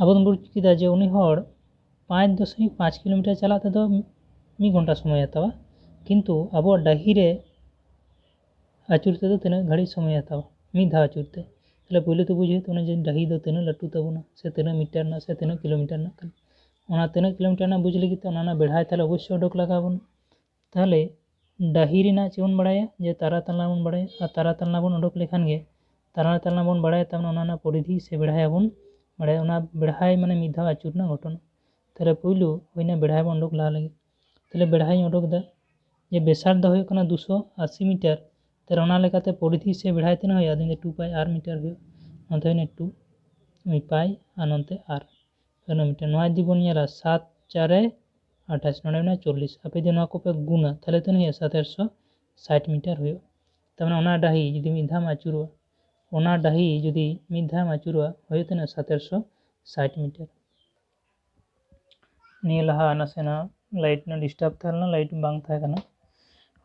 ᱟᱵᱚ ᱵᱚᱱ ᱵᱩᱡᱽ ᱠᱮᱫᱟ ᱡᱮ ᱩᱱᱤ ᱦᱚᱲ ᱯᱟᱸᱪ ᱫᱚᱥᱚᱢᱤᱠ ᱯᱟᱸᱪ ᱠᱤᱞᱳᱢᱤᱴᱟᱨ ᱪᱟᱞᱟᱜ ᱛᱮᱫᱚ ᱢᱤᱫ ᱜᱷᱚᱱᱴᱟ ᱥᱚᱢᱚᱭᱮ ᱦᱟᱛᱟᱣᱟ ᱠᱤᱱᱛᱩ ᱟᱵᱚᱣᱟᱜ ᱰᱟᱹᱦᱤ ᱨᱮ ᱟᱹᱪᱩᱨ ᱛᱮᱫᱚ ᱛᱤᱱᱟᱹᱜ ᱜᱷᱟᱹᱲᱤᱡ ᱥᱚᱢᱚᱭᱮ ᱦᱟᱛᱟᱣᱟ ᱢᱤᱫ ᱫᱷᱟᱣ ᱟᱹᱪᱩᱨ ᱛᱮ ᱛᱟᱦᱚᱞᱮ ᱯᱳᱭᱞᱳ ᱛᱮ ᱵᱩᱡᱽ ᱦᱩᱭᱩᱜ ᱛᱟᱵᱚᱱᱟ ᱡᱮ ᱰᱟᱹᱦᱤ ᱫᱚ ᱛᱤᱱᱟᱹᱜ ᱞᱟᱹᱴᱩ ᱛᱟᱵᱚᱱᱟ ᱥᱮ ᱛᱤᱱᱟᱹᱜ ᱢᱤᱴᱟᱨ ᱨᱮᱱᱟᱜ ᱥᱮ ᱛᱤᱱᱟᱹᱜ ᱠᱤᱞᱳᱢᱤᱴᱟᱨ ᱨᱮᱱᱟᱜ ᱠᱟᱱᱟ तक किलोमीटर बुज लगता बेढ़ा तेल अवश्य उडोक लगवान तेल डाही चेबन बड़ा जो तारा तलना बन बड़ा तारा तलना बन उडोक लेखान तारा तलना बन बड़ा तमाम परिधि से बेढ़ा बन बड़ा बेढ़ा मैं मिद आचूरना घटना। तेल पैलो होना बेढ़ा बन उडोक ला लगे। तेल बेढ़ा उडोकता जे बेसार होना दुशो आशी मीटर तेलते परिधि से बेढ़ा तीन टू पाई आर मीटर होते टू पाई आ नते आर। ઘનમીટર નો આદિ ગુણ્યા સાત ચારે আঠাশ, নয় নয় চল্লিশ। আপনি যদি নয় কোপে গুণা, তাহলে তো নিয়ে সাতেরশো ষাট মিটার হইব। তার মানে ওনা ডাহি যদি মিধা মাচুরুয়া ওনা ডাহি যদি মিধা মাচুরুয়া, হয়ে তো না সাতেরশো ষাট মিটার। নিয়ে লাহা নাসেনা লাইট না ডিস্টার্ব থাকে না, লাইট বাং থাকে না।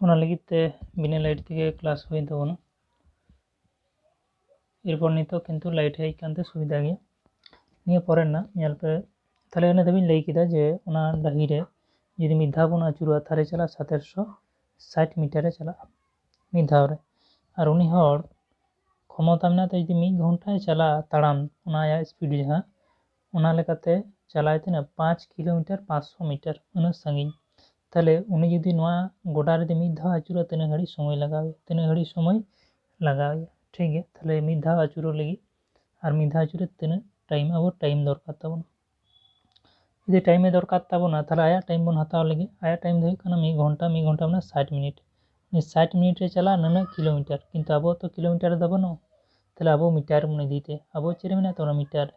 ওনা লাগি তে বিনা লাইট থেকে ক্লাস হয়ে দেবো না এরপর নিতেও কিন্তু লাইট হয়ে কানতে সুবিধা গিয়ে। ᱱᱤᱭᱟᱹ ᱯᱚᱨᱮᱱᱟᱜ ᱧᱮᱞ ᱯᱮ ᱛᱟᱦᱚᱞᱮ ᱚᱱᱟ ᱫᱷᱟᱹᱵᱤᱡ ᱞᱟᱹᱭ ᱠᱮᱫᱟ ᱡᱮ ᱚᱱᱟ ᱰᱟᱹᱦᱤ ᱨᱮ ᱡᱩᱫᱤ ᱢᱤᱫ ᱫᱷᱟᱣ ᱵᱚᱱ ᱟᱹᱪᱩᱨᱚᱜᱼᱟ ᱛᱟᱦᱚᱞᱮ ᱪᱟᱞᱟᱜᱼᱟ ᱥᱟᱛᱮᱨᱚᱥᱚ ᱥᱟᱴ ᱢᱤᱴᱟᱨᱮ ᱪᱟᱞᱟᱜᱼᱟ ᱢᱤᱫ ᱫᱷᱟᱣ ᱨᱮ ᱟᱨ ᱩᱱᱤ ᱦᱚᱲ ᱠᱷᱚᱢᱚᱛᱟ ᱢᱮᱱᱟᱜ ᱛᱟᱭᱟ ᱡᱩᱫᱤ ᱢᱤᱫ ᱜᱷᱚᱱᱴᱟᱭ ᱪᱟᱞᱟᱜᱼᱟ ᱛᱟᱲᱟᱢ ᱚᱱᱟ ᱟᱭᱟᱜ ᱥᱯᱤᱰ ᱡᱟᱦᱟᱸ ᱚᱱᱟ ᱞᱮᱠᱟᱛᱮ ᱪᱟᱞᱟᱣ ᱛᱤᱱᱟᱹᱜ ᱯᱟᱸᱪ ᱠᱤᱞᱳᱢᱤᱴᱟᱨ ᱯᱟᱸᱪᱥᱚ ᱢᱤᱴᱟᱨ ᱩᱱᱟᱹᱜ ᱥᱟᱺᱜᱤᱧ ᱛᱟᱦᱚᱞᱮ ᱩᱱᱤ ᱡᱩᱫᱤ ᱱᱚᱣᱟ ᱜᱚᱰᱟ ᱨᱮᱫᱚ ᱢᱤᱫ ᱫᱷᱟᱣ ᱟᱹᱪᱩᱨᱚᱜᱼᱟ ᱛᱤᱱᱟᱹᱜ ᱜᱷᱟᱹᱲᱤᱡ ᱥᱚᱢᱚᱭ ᱞᱟᱜᱟᱣᱮᱭᱟ ᱛᱤᱱᱟᱹᱜ ᱜᱷᱟᱹᱲᱤᱡ ᱥᱚᱢᱚᱭ ᱞᱟᱜᱟᱣᱮᱭᱟ ᱴᱷᱤᱠ ᱜᱮᱭᱟ ᱛᱟᱦᱚᱞᱮ ᱢᱤᱫ ᱫᱷᱟᱣ ᱟᱹᱪᱩᱨᱚᱜ ᱞᱟᱹᱜᱤᱫ ᱟᱨ ᱢᱤᱫ ᱫᱷᱟᱣ ᱟᱹᱪᱩᱨ ᱨᱮ ᱛᱤᱱᱟᱹᱜ ಟೈಮ್ ಅವು ಟೈಮ್ ದೊರಕತ್ತವು যদি টাইমে দরকার তাবো না, তাহলে আয়া টাইম বোন হাতাও লেগে, আয়া টাইম ধরে কেন মি ঘণ্টা মি ঘণ্টা মানে ষাট মিনিট মানে ষাট মিনিটে চালা নানা কিলোমিটার কিন্তু আবো তো কিলোমিটারে দেবো না। তাহলে আবো মিটার মনে দিতে। আবো চেরে মেনা তোরা মিটার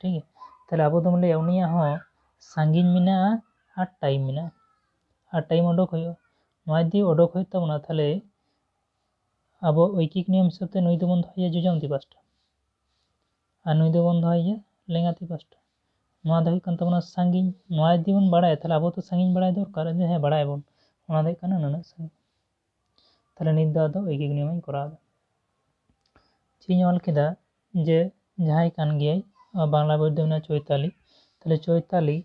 ঠিক তাহলে আবো তোমলে এমনিয়া হ সাঙ্গিন মেনা, আর টাইম মেনা। আর টাইম অডক হই নয় দিয়ে অডক হই তাবো না, তাহলে আবো ঐকিক নিয়ম হিসাবতে নই দেবন হয় যোজন দিবাসটা। ᱟᱨ ᱱᱩᱭ ᱫᱚ ᱵᱚᱱ ᱫᱚᱦᱚᱭᱮᱭᱟ ᱞᱮᱸᱜᱟ ᱛᱤ ᱯᱟᱥᱴᱟ ᱱᱚᱣᱟ ᱫᱚ ᱦᱩᱭᱩᱜ ᱠᱟᱱ ᱛᱟᱵᱚᱱᱟ ᱥᱟᱺᱜᱤᱧ ᱱᱚᱣᱟ ᱡᱩᱫᱤ ᱵᱚᱱ ᱵᱟᱲᱟᱭᱟ ᱛᱟᱦᱚᱞᱮ ᱟᱵᱚ ᱛᱚ ᱥᱟᱺᱜᱤᱧ ᱵᱟᱲᱟᱭ ᱫᱚᱨᱠᱟᱨ ᱡᱮ ᱦᱮᱸ ᱵᱟᱲᱟᱭᱟᱵᱚᱱ ᱚᱱᱟ ᱫᱚ ᱦᱩᱭᱩᱜ ᱠᱟᱱᱟ ᱱᱩᱱᱟᱹᱜ ᱥᱟᱺᱜᱤᱧ ᱛᱟᱦᱚᱞᱮ ᱱᱤᱛ ᱫᱚ ᱟᱫᱚ ᱮᱠᱤᱠ ᱱᱤᱭᱚᱢᱤᱧ ᱠᱚᱨᱟᱣᱫᱟ ᱪᱮᱫ ᱚᱞ ᱠᱮᱫᱟ ᱡᱮ ᱡᱟᱦᱟᱸᱭ ᱠᱟᱱ ᱜᱮᱭᱟᱭ ᱵᱟᱝᱞᱟ ᱵᱳᱭ ᱫᱚ ᱢᱮᱱᱟᱜᱼᱟ ᱪᱳᱭᱛᱟᱞᱤ ᱛᱟᱦᱚᱞᱮ ᱪᱳᱭᱛᱟᱞᱤ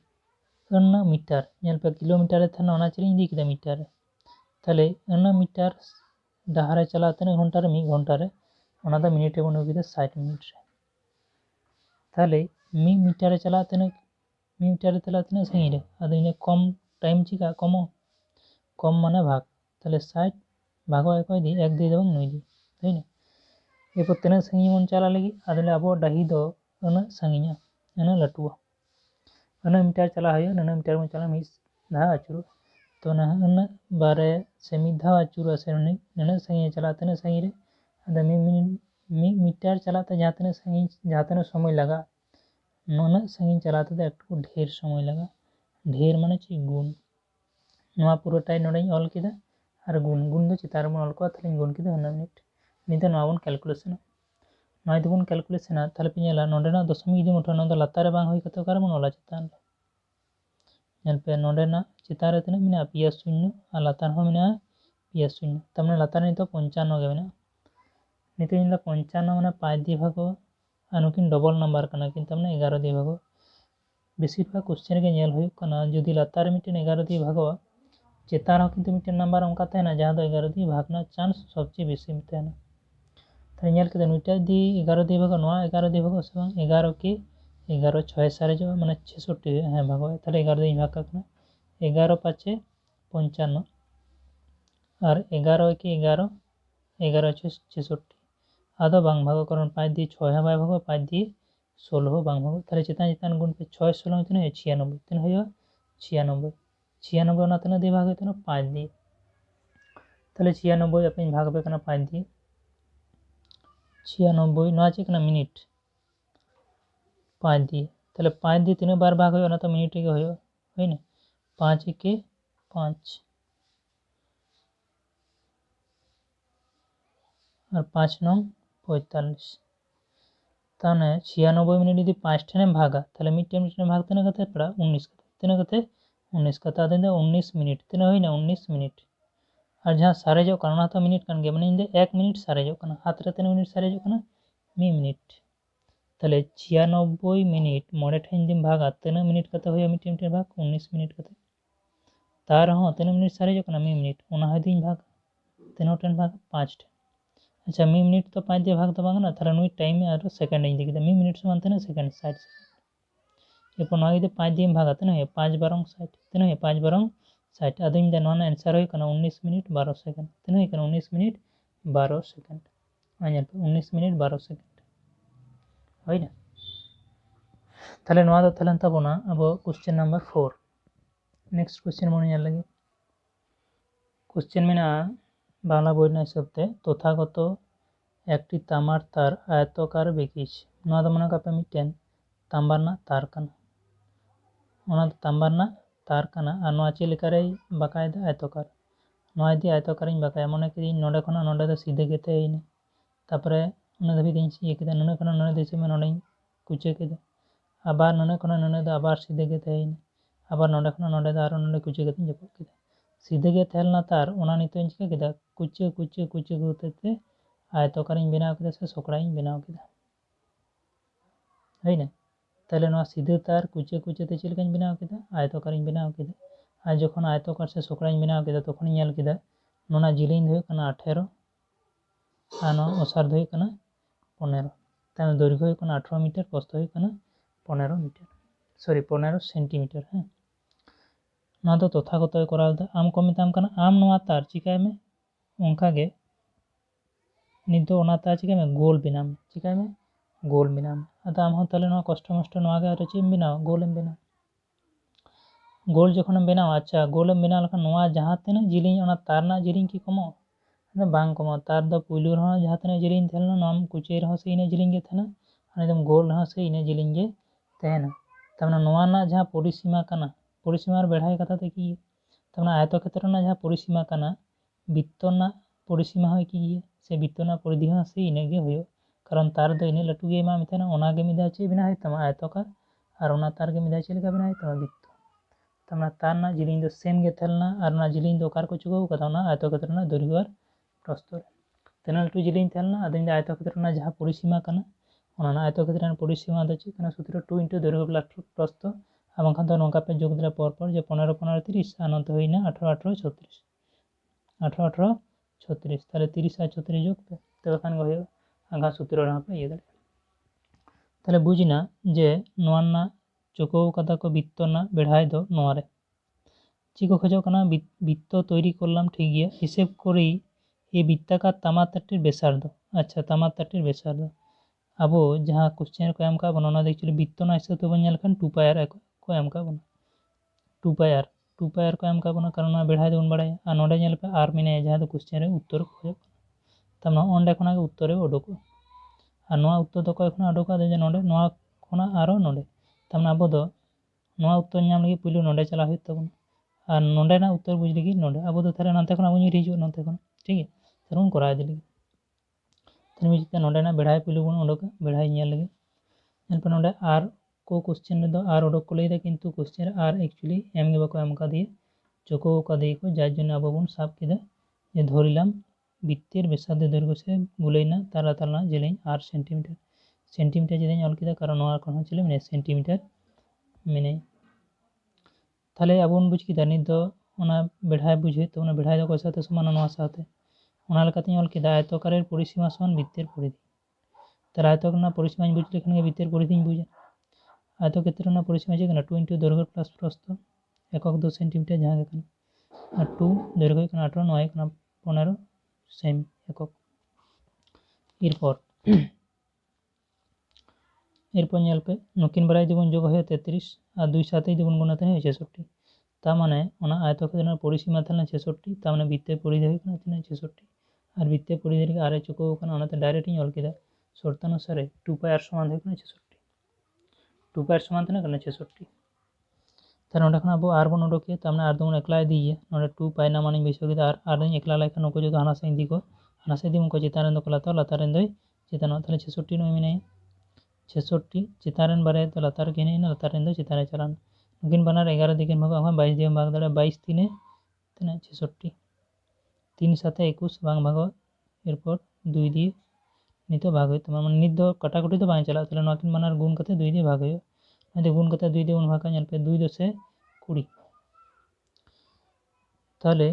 ᱩᱱᱟᱹᱜ ᱢᱤᱴᱟᱨ ᱧᱮᱞ ᱯᱮ ᱠᱤᱞᱳᱢᱤᱴᱟᱨ ᱨᱮ ᱛᱟᱦᱮᱱᱟ ᱚᱱᱟ ᱪᱮᱫᱤᱧ ᱤᱫᱤ ᱠᱮᱫᱟ ᱢᱤᱴᱟᱨ ᱨᱮ ᱛᱟᱦᱚᱞᱮ ᱩᱱᱟᱹᱜ ᱢᱤᱴᱟᱨ ᱰᱟᱦᱟᱨ ᱨᱮ ᱪᱟᱞᱟᱜ ᱛᱤᱱᱟᱹᱜ ᱜᱷᱚᱱᱴᱟ ᱨᱮ ᱢᱤᱫ ᱜᱷᱚᱱᱴᱟ ᱨᱮ ᱚᱱᱟ ᱫᱚ ᱢᱤᱱᱤᱴ ᱨᱮᱵᱚᱱ ᱟᱹᱜᱩ ᱠᱮᱫᱟ ᱥᱟᱴ ᱢᱤᱱᱤᱴ ᱨᱮ ताले मी मीटारे चला मी मीटारे चला सही अद कम टाइम चिका कम कम माना भाग ताले भागो भाग एक दी एक दिए देव नई दी तीन एपो तना सही मन चला लगे अद अब डाही सांगा है लटुआ अना मीटर चला है ना मीटार में चला दहा आचुरु तो ना बारे से मी दहा आचुरु से ना सही चला तना सही रे अद मी ढेर समय लगा ढेर मान चे गुण ना पुरोटा नल के और गुण गुण दो चे तरह अल कर गुण के हंड्रेड मिनट नीते ना बन कलकुलेशन ना तो बन कलकुलेशन तेल ना दशमी इदी मठ लातारे बाई कत कार चितान लापे ना चितान रहे पे शून्य और लातार पे शून्य तमें लातार नित पंचानवे मेरा नीतला पंचान मैं पाँच दि भाग नुकिन डबल नम्बर कि एगार दि भाग बसिभाग कोश्चन के जुदी लातारे मिट्टे एगार दि भाग चितान कितु मिट्टे नम्बर अंकना जहाँ तो एगार दि भाग चान्स सबचे बेसिना तेलते नुटा दी, एगार दी भाग ना एगार दि हाँ भाग से एगार कि एगार छय सारेज मैं छसठ हाँ भाग एगार दिन भाग का एगार पाचे पंचान और एगार कि एगार एगार छसठ এগারো আছে ছেষট্টি আদৌ বাং ভাগো কারণ পাঁচ দিয়ে ছয় হ্যাঁ বাই ভাগো পাঁচ দিয়ে ষোলো হো বাং ভাগো তাহলে চেতান চেতান গুণ পে ছয় ষোলো তিন হয় ছিয়ানব্বই তিন হয়ে ছিয়ানব্বই ছিয়ানব্বই ᱚᱱᱟ ᱛᱤᱱᱟᱹᱜ দিয়ে ভাগ হয়ে তাহলে পাঁচ দিয়ে তাহলে ছিয়ানব্বই আপনি ভাগ হবে কেন পাঁচ দিয়ে ছিয়ানব্বই নয় আছে কেন মিনিট পাঁচ দিয়ে তাহলে পাঁচ দিয়ে তিনবার বার ভাগ হয়ে না তো মিনিট রেগে হয়ে হয় না পাঁচ একে পাঁচ আর পাঁচ নং পঁয়তাল্লিশ। তাহলে छियानबे मिनट यदि पाँच ठाने भागा তাহলে মিডটাইম ঠানে ভাগ তেনে কাতে পড়া উনিশ তেনে কাতে उन्नीस का तादें दे उन्नीस मिनट तीन हुई ना उन्नीस मिनट और जहाँ सारे जो करना तो मिनट कन गया मैंने एक मिनट सारे जो करना हाथ रे तीन मिनट सारे जो करना मी मिनट তাহলে ছিয়ানব্বই মিনিট মনে ঠাইন দিন ভাগ আর তিন মিনিট কাতে হয়ে মিটিম টেন ভাগ, উনিশ মিনিট কাতে। তার হ্যাঁ তিন মিনিট সারে যখন আমি মিনিট ওনা হয় দিন ভাগ তিন টেন ভাগ, পাঁচ টেন। अच्छा मी मिनिट तो पाँच दिए भाग तर बघा ना नुई टाइम आरो सेकंड येईल देखील मी मिनिट मिनिट्स म्हणते ना सेकंड साठ सेकंड एपन भाग इथे पाच दे भाग आते ना पाँच बारह साठ ते ना पाँच बारह साठ आदमी इन दानवाना आंसर होना उन्नीस मिनट बारो सेकेंड तीन होना उन्नीस मिनट बारो सेकेंड आंजल पे उन्नीस मिनट बारो सेकेंड होना तेल ना तो तेल तबना अब question number four next question मन लगे. क्वेश्चन मेना ᱵᱟᱝᱞᱟ ᱵᱚᱭ ᱨᱮᱱᱟᱜ ᱦᱤᱥᱟᱹᱵᱽ ᱛᱮ ᱛᱚᱛᱷᱟᱜᱚᱛᱚ ᱮᱠᱴᱤ ᱛᱟᱢᱟর ᱛᱟᱨ ᱟᱭᱛᱚᱠᱟᱨ ᱵᱮᱠᱤᱡ ᱱᱚᱣᱟ ᱫᱚ ᱢᱚᱱᱮ ᱠᱟᱜ ᱯᱮ ᱢᱤᱫᱴᱮᱱ ᱛᱟᱢᱵᱟ ᱨᱮᱱᱟᱜ ᱛᱟᱨ ᱠᱟᱱᱟ ᱚᱱᱟ ᱫᱚ ᱛᱟᱢᱵᱟ ᱨᱮᱱᱟᱜ ᱛᱟᱨ ᱠᱟᱱᱟ ᱟᱨ ᱱᱚᱣᱟ ᱪᱮᱫ ᱞᱮᱠᱟᱨᱮᱭ ᱵᱟᱸᱠᱟᱭᱫᱟ ᱟᱭᱛᱚᱠᱟᱨ ᱱᱚᱣᱟ ᱡᱩᱫᱤ ᱟᱭᱛᱚᱠᱟᱨᱤᱧ ᱵᱟᱸᱠᱟᱭᱟ ᱢᱚᱱᱮ ᱠᱤᱫᱟᱹᱧ ᱱᱚᱰᱮ ᱠᱷᱚᱱᱟᱜ ᱱᱚᱰᱮ ᱫᱚ ᱥᱤᱫᱷᱟᱹ ᱜᱮᱛᱮ ᱦᱮᱡᱱᱟ ᱛᱟᱯᱚᱨᱮ ᱩᱱᱟᱹᱜ ᱫᱷᱟᱹᱵᱤᱡ ᱫᱚᱧ ᱤᱭᱟᱹ ᱠᱮᱫᱟ ᱱᱩᱱᱟᱹᱜ ᱠᱷᱚᱱᱟᱜ ᱱᱚᱰᱮ ᱫᱚ ᱦᱤᱥᱟᱹᱵᱽ ᱢᱮ ᱱᱚᱰᱮᱧ ᱠᱩᱪᱟᱹ ᱠᱮᱫᱟ ᱟᱵᱟᱨ ᱱᱩᱱᱟᱹᱜ ᱠᱷᱚᱱᱟᱜ ᱱᱩᱱᱟᱹᱜ ᱫᱚ ᱟᱵᱟᱨ ᱥᱤᱫᱷᱟᱹ ᱜᱮ ᱛᱟᱦᱮᱸᱭᱮᱱᱟ ᱟᱵᱟᱨ ᱱᱚᱰᱮ ᱠᱷᱚᱱᱟᱜ ᱱᱚᱰᱮ ᱫᱚ ᱟᱨᱚ ᱱᱚᱰᱮ ᱠᱩᱪᱟᱹ ᱠᱟᱛᱮᱧ ᱡᱟᱹᱯᱩᱫ ᱠᱮᱫᱟ सीधे थेलना तार चिका कुछ कुछ कुछ हेते आय तकार बनावे से सकड़ा बनावे हईना तेल सीधे तार कुछ कुछ चलका बनावे आय तकार बनावे आज जो आय तकार से सकड़ा बनावे तक ना ज़िले होना अठारो असार्ध होना पंदो तैर्घ्य होना अठारो मीटर प्रस्त होना पंदो मीटर सरी पंदो सेंटीमिटर हाँ ᱱᱚᱣᱟ ᱫᱚ ᱛᱚᱛᱷᱟᱜᱚᱛᱚᱭ ᱠᱚᱨᱟᱣ ᱞᱮᱫᱟ ᱟᱢ ᱠᱚ ᱢᱮᱛᱟᱢ ᱠᱟᱱᱟ ᱟᱢ ᱱᱚᱣᱟ ᱛᱟᱨ ᱪᱤᱠᱟᱹᱭ ᱢᱮ ᱚᱱᱠᱟᱜᱮ ᱱᱤᱛ ᱫᱚ ᱚᱱᱟ ᱛᱟᱨ ᱪᱤᱠᱟᱹᱭ ᱢᱮ ᱜᱳᱞ ᱵᱮᱱᱟᱣ ᱢᱮ ᱪᱤᱠᱟᱹᱭ ᱢᱮ ᱜᱳᱞ ᱵᱮᱱᱟᱣ ᱢᱮ ᱟᱫᱚ ᱟᱢ ᱦᱚᱸ ᱛᱟᱦᱞᱮ ᱱᱚᱣᱟ ᱠᱚᱥᱴᱚ ᱢᱚᱥᱴᱚ ᱱᱚᱣᱟ ᱜᱮ ᱟᱨᱚ ᱪᱮᱫ ᱮᱢ ᱵᱮᱱᱟᱣᱟ ᱜᱳᱞᱮᱢ ᱵᱮᱱᱟᱣᱟ ᱜᱳᱞ ᱡᱚᱠᱷᱚᱱᱮᱢ ᱵᱮᱱᱟᱣᱟ ᱟᱪᱪᱷᱟ ᱜᱳᱞᱮᱢ ᱵᱮᱱᱟᱣ ᱞᱮᱠᱷᱟᱱ ᱱᱚᱣᱟ ᱡᱟᱦᱟᱸ ᱛᱤᱱᱟᱹᱜ ᱡᱤᱞᱤᱧ ᱚᱱᱟ ᱛᱟᱨ ᱨᱮᱱᱟᱜ ᱡᱤᱞᱤᱧ ᱠᱤ ᱠᱚᱢᱚᱜᱼᱟ ᱟᱫᱚ ᱵᱟᱝ ᱠᱚᱢᱚᱜᱼᱟ ᱛᱟᱨ ᱫᱚ ᱯᱩᱭᱞᱩ ᱨᱮᱦᱚᱸ ᱡᱟᱦᱟᱸ ᱛᱤᱱᱟᱹᱜ ᱡᱤᱞᱤᱧ ᱛᱟᱦᱮᱸ ᱞᱮᱱᱟ ᱱᱚᱣᱟᱢ ᱠᱩᱪᱟᱹᱭ ᱨᱮᱦᱚᱸ ᱥᱮ ᱤᱱᱟᱹᱜ ᱡᱤᱞᱤᱧ ᱜᱮ ᱛᱟᱦᱮᱱᱟ ᱟᱨ ᱮᱠᱫᱚᱢ ᱜᱳᱞ ᱨᱮᱦᱚᱸ ᱥᱮ ᱤᱱᱟᱹᱜ ᱡᱤᱞᱤᱧ ᱜᱮ ᱛᱟᱦᱮᱱᱟ ᱛᱟᱨᱢᱟᱱᱮ ᱱᱚᱣᱟ ᱨᱮᱱᱟᱜ ᱡᱟᱦᱟᱸ ᱯᱚᱨᱤᱥᱤᱢᱟ ᱠᱟᱱᱟ ᱯᱚᱨᱤᱥᱤᱢᱟ ᱟᱨ ᱵᱮᱲᱦᱟᱭ ᱠᱟᱛᱷᱟ ᱛᱮ ᱠᱤ ᱛᱚ ᱚᱱᱟ ᱟᱭᱛᱚ ᱠᱷᱮᱛᱨᱚ ᱨᱮᱱᱟᱜ ᱡᱟᱦᱟᱸ ᱯᱚᱨᱤᱥᱤᱢᱟ ᱠᱟᱱᱟ ᱵᱤᱛᱛᱚ ᱨᱮᱱᱟᱜ ᱯᱚᱨᱤᱥᱤᱢᱟ ᱦᱚᱸ ᱮᱠᱤ ᱜᱮᱭᱟ ᱥᱮ ᱵᱤᱛᱛᱚ ᱨᱮᱱᱟᱜ ᱯᱚᱨᱤᱫᱷᱤ ᱦᱚᱸ ᱥᱮᱭ ᱤᱱᱟᱹᱜ ᱜᱮ ᱦᱩᱭᱩᱜ ᱠᱟᱨᱚᱱ ᱛᱟᱨ ᱫᱚ ᱤᱱᱟᱹᱜ ᱞᱟᱹᱴᱩ ᱜᱮ ᱮᱢᱟᱜ ᱢᱮ ᱛᱟᱦᱮᱱᱟ ᱚᱱᱟᱜᱮ ᱢᱤᱫ ᱫᱷᱟᱣ ᱪᱮᱫ ᱵᱮᱱᱟᱣ ᱦᱩᱭᱩᱜ ᱛᱟᱢᱟ ᱟᱭᱛᱚᱠᱟᱨ ᱟᱨ ᱚᱱᱟ ᱛᱟᱨ ᱜᱮ ᱢᱤᱫ ᱫᱷᱟᱣ ᱪᱮᱫ ᱞᱮᱠᱟ ᱵᱮᱱᱟᱣ ᱦᱩᱭᱩᱜ ᱛᱟᱢᱟ ᱵᱤᱛᱛᱚ ᱛᱚ ᱚᱱᱟ ᱛᱟᱨ ᱨᱮᱱᱟᱜ ᱡᱤᱞᱤᱧ ᱫᱚ ᱥᱮᱢ ᱜᱮ ᱛᱟᱦᱮᱸ ᱞᱮᱱᱟ ᱟᱨ ᱚᱱᱟ ᱡᱤᱞᱤᱧ ᱫᱚ ᱚᱠᱟ ᱨᱮᱠᱚ ᱪᱩᱠᱟᱹᱣ ᱠᱟᱫᱟ ᱚᱱᱟ ᱟᱭᱛᱚ ᱠᱷᱮᱛᱨᱚ ᱨᱮᱱᱟᱜ ᱫᱚᱨᱜᱚ ᱟᱨ ᱯᱨᱚᱥᱛᱚ ᱨᱮ ᱛᱤᱱᱟᱹᱜ ᱞᱟᱹᱴᱩ ᱡᱤᱞᱤᱧ ᱛᱟᱦᱮᱸ ᱞᱮᱱᱟ ᱟᱫᱚᱧ ᱞᱟᱹᱭᱫᱟ ᱟᱭᱛᱚ ᱠᱷᱮᱛᱨᱚ ᱨᱮᱱᱟᱜ ᱡᱟᱦᱟᱸ ᱯᱚᱨᱤᱥᱤᱢᱟ ᱠᱟᱱᱟ ᱚᱱᱟ ᱟᱭᱛᱚ ᱠᱷᱮᱛᱨᱚ ᱨᱮᱱᱟᱜ ᱯᱚᱨᱤᱥᱤᱢᱟ ᱫᱚ ᱪᱮᱫ ᱠᱟᱱᱟ ᱥᱩᱛᱨᱚ ᱴᱩ ᱤᱱᱴᱩ ᱫᱚᱨᱜᱚ ᱯᱞᱟᱥ ᱯᱨᱚᱥᱛᱚ আবাং খান তখন অঙ্কা যোগ দেওয়ার পর যে পনেরো পনেরো, তিরিশ আনন্ত হই না, আঠারো আঠারো, ছত্রিশ। আঠারো আঠারো, ছত্রিশ। তাহলে তিরিশ আর ছত্রিশ যোগ পে তবে খান হয়ে আঘা সতেরো রাখা ইয়ে দাঁড়িয়ে তাহলে বুঝি না যে নোয়ার না চোখও কথা কো বৃত্ত না বেড়ায় দো নোয়ারে। চিকো খোঁজো কেন বৃত্ত তৈরি করলাম ঠিক গিয়ে। হিসেব করেই এই বৃত্তাকার তামার তারটির বেসার্ধ আচ্ছা তামার তারটির বেসার্ধ আবো, যাহা কোশ্চেনের কয়েমকা বর্ণনা দেখছিল, বৃত্ত না হিসেবে তো বঞ্জাল খান টু পায়ার को एम का बना। Two pi r. Two pi r को एम का बना कारण बेढ़ा दिन बड़ा और नोड़े पे आर मिले जहाँ तो कोश्चन उत्तर खोजना तम अंडे खुना उत्तर तो उडुक और ना उत्तर तो कई उडुक और नोड़े। तम अब उत्तर नाम लगे पुलिस नोड़े चलाब और नोड़े उत्तर बुझ लगे नोड़े। अब थे नाते बुझे हिजुक नाते ठीक है? तरह करा दिल्ली तरह बुझे नोड़े बेढ़ा पुलिस बेढ़ा लगे पे ಕೋ ಕ್ವಶ್ಚನ್ದು আর অর্ডার করলেই কিন্তু কোশ্চেন আর অ্যাকচুয়ালি এমকে বা এমকা দিয়ে চোখো ওকা দিয়ে যার জন্য আবাবন সাপ কেদা যে ধরিলাম বৃত্তের বেসাদের দৈর্ঘ্য সে গুলোই না তারা তারা জেলেই আর সেন্টিমিটার সেন্টিমিটার যেদিন অল কেদা কারণ আর কোন হচ্ছিল মানে সেন্টিমিটার মানে তাহলে আবাবন বুঝ কেদা নিত তো ওনা বেড়ায় বুঝে তো ওনা বেড়ায় দোকার সাথে সমান নোয়া সাথে ওনা লেখাতেই অল কেদা আয়তকারের পরিসীমা সমান বৃত্তের পরিধি তার আয়তকার না পরিসীমা বুঝলে এখানে বৃত্তের পরিধি বুঝে আয়তক্ষেত্র না পরিসীমা যেখানে টু ইন্টু দৈর্ঘ্য প্লাস প্রস্থ একক দু সেন্টিমিটার জাহাঙ্গ এখানে। আর টু দৈর্ঘ্য এখানে আঠারো, নয় এখানে পনেরো সেম একক। এরপর এরপর নেলপে নকিন বেড়ায় দেবন যোগ হয়ে তেত্রিশ আর দুই সাথেই দেবন গুণাতে হয় ছেষট্টি। তার মানে ওনা আয়তক্ষেত্রের পরিসীমা থাকে ছেষট্টি তার মানে বৃত্তের পরিধি হয়ে থাকে ছেষট্টি। আর বৃত্তের পরিধি আর চুকো ওখানে ওনাতে ডাইরেক্টই অলকিদা শর্তানুসারে টু পাই আর সমান হয়ে থাকে ছেষট্টি। टू पायर సమాంతన करना 66 तर नोट रखना अब आर बनो डोके तो हमने आर दोनों एकला दी है नोट टू पाई ना मानी बेसो की आर आर दोनों एकला लाइक नको जो हाना सही दिको हाना सही दिमको चितारन दो कलातो लतारन दो चितानो তাহলে 66 নই মিনে 66 চিতারন বারে তো লতার কিনে না লতারন দো চিতারে চালান लेकिन बना 11 দিকে ভাগ আমরা 22 দিয়ে ভাগ দাঁড়া 22 তিনে তিনে 66 তিন সাথে 21 ভাগ ভাগ এরপর দুই দিয়ে নিতে ভাগ হয়। তোমার মানে ᱱᱤᱛ ᱫᱚ ᱠᱟᱴᱟᱠᱩᱴᱤ ᱫᱚ ᱵᱟᱝ ᱪᱟᱞᱟᱜᱼᱟ ᱛᱟᱦᱞᱮ ᱱᱚᱣᱟᱠᱤᱱ ᱵᱟᱱᱟᱨ ᱜᱩᱱ ᱠᱟᱛᱮ ᱫᱩᱭ ᱫᱤᱭᱮ ᱵᱷᱟᱜ ᱦᱩᱭᱩᱜᱼᱟ ᱚᱱᱟᱛᱮ ᱜᱩᱱ ᱠᱟᱛᱮ ᱫᱩᱭ ᱫᱤᱭᱮ ᱵᱚᱱ ᱵᱷᱟᱜᱟ ᱧᱮᱞ ᱯᱮ দুই দশে কুড়ি। তাহলে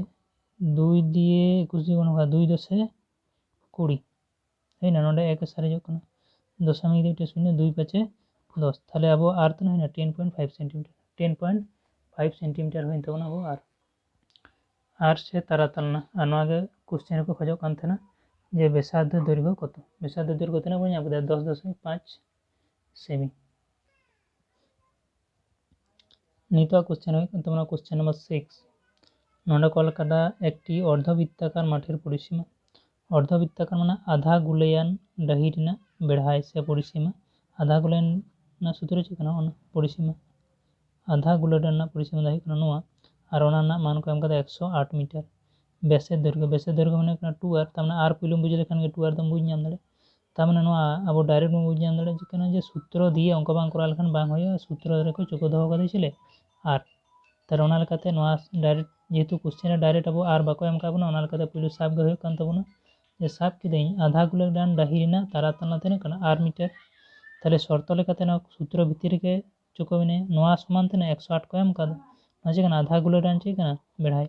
দুই দিয়ে একুশ দিয়ে বন ভাগা দুই দশে কুড়ি। তাই না নডে এক সারিজক কানা দশমিক দিয়ে একটা শূন্য, দুই পাঁচে দশ। তাহলে আবো আর তো হয় না ten point five centimeter ten point five centimeter হয়ে তাবো আবো আর। আর সে তারা তালনা আর নগে কোশ্চেন ᱨᱮᱠᱚ ᱠᱷᱚᱡᱚᱜ ᱠᱟᱱ ᱛᱟᱦᱮᱱᱟ যে ব্যাসার্ধ দৈর্ঘ্য কত? ব্যাসার্ধ দৈর্ঘ্য কত না বলছি আমাদের দশ দশমিক পাঁচ সেমি। নিতে কোশ্চেন হয় তোমরা কোশ্চেন নম্বর সিক্স নোডা কলকাতা একটি অর্ধবৃত্তাকার মাঠের পরিসীমা। অর্ধবৃত্তাকার মানে আধা গুলেয়ান ডাহির না বেড়ায় সে পরিসীমা। আধা গুলেয়ান না সূত্র হচ্ছে কেন? পরিসীমা। আধা গুলেয়ান না পরিসীমা দাহি কেন? নোয়া। আর ওনার মান কো এম কাদা একশো আট মিটার। बेसर दैर्घ्य बेसर दैर्घ्य मैंने टू आर तम आर पुलुम बुझे खान टू आर तुम बुझे तम अब डायरेक्ट बुझे चिकेना जो सूत्र दिए अंक बाखाना सूत्र चुकुदे आर तरह डायरेक्ट जेहतु कोश्चे डायरेक्ट अब आर बाबा पुलु साब गए जे साब कि आधा गुले डाहिना तारा तला तेन आर मीटर। तेल शर्त सूत्र भितर के चुको समान तेना एक सौ आठ को चेकना आधा गुले चेकना बेड़ा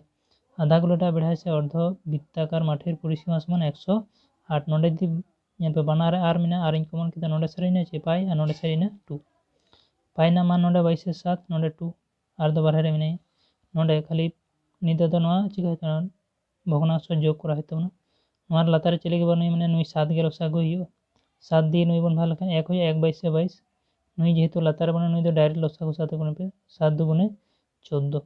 আধা গুলোটা বেড়ায় সে অর্ধ বৃত্তাকার মাঠের পরিসীমা সমান একশো আট নডে যদি ᱧᱮᱞᱯᱮ ᱵᱟᱱᱟᱨ ᱨᱮ ᱟᱨ ᱢᱮᱱᱟᱜᱼᱟ ᱟᱨᱤᱧ ᱠᱚᱢᱚᱱ ᱠᱮᱫᱟ ᱱᱚᱰᱮ ᱥᱟᱹᱨᱤᱭᱮᱱᱟ ᱪᱮ ᱯᱟᱭ ᱟᱨ ᱱᱚᱰᱮ ᱥᱟᱹᱨᱤᱭᱮᱱᱟ ᱴᱩ ᱯᱟᱭ ᱨᱮᱱᱟᱜ ᱢᱟᱱ ᱱᱚᱰᱮ ᱵᱟᱭᱤᱥᱮ ᱥᱟᱛ ᱱᱚᱰᱮ ᱴᱩ ᱟᱨ ᱫᱚ ᱵᱟᱨᱦᱮ ᱨᱮ ᱢᱮᱱᱟᱭᱟ ᱱᱚᱰᱮ ᱠᱷᱟᱹᱞᱤ ᱱᱤᱛᱚᱜ ᱫᱚ ᱱᱚᱣᱟ ᱪᱤᱠᱟᱹ ᱦᱩᱭᱩᱜ ᱛᱟᱵᱚᱱᱟ ভগ্নাংশ যোগ করা হইতে হবে নয় লাতারে চলে গেবার নয় মানে নয় সাত গেল সাগু হইও সাত দিয়ে নয় বন ভালো লেখান এক হয়ে এক বাইশে বাইশ নয় যেহেতু লাতারে মানে নয় তো ডাইরেক্ট লসাগু সাথে গুণে পে সাত দু গুণে চোদ্দো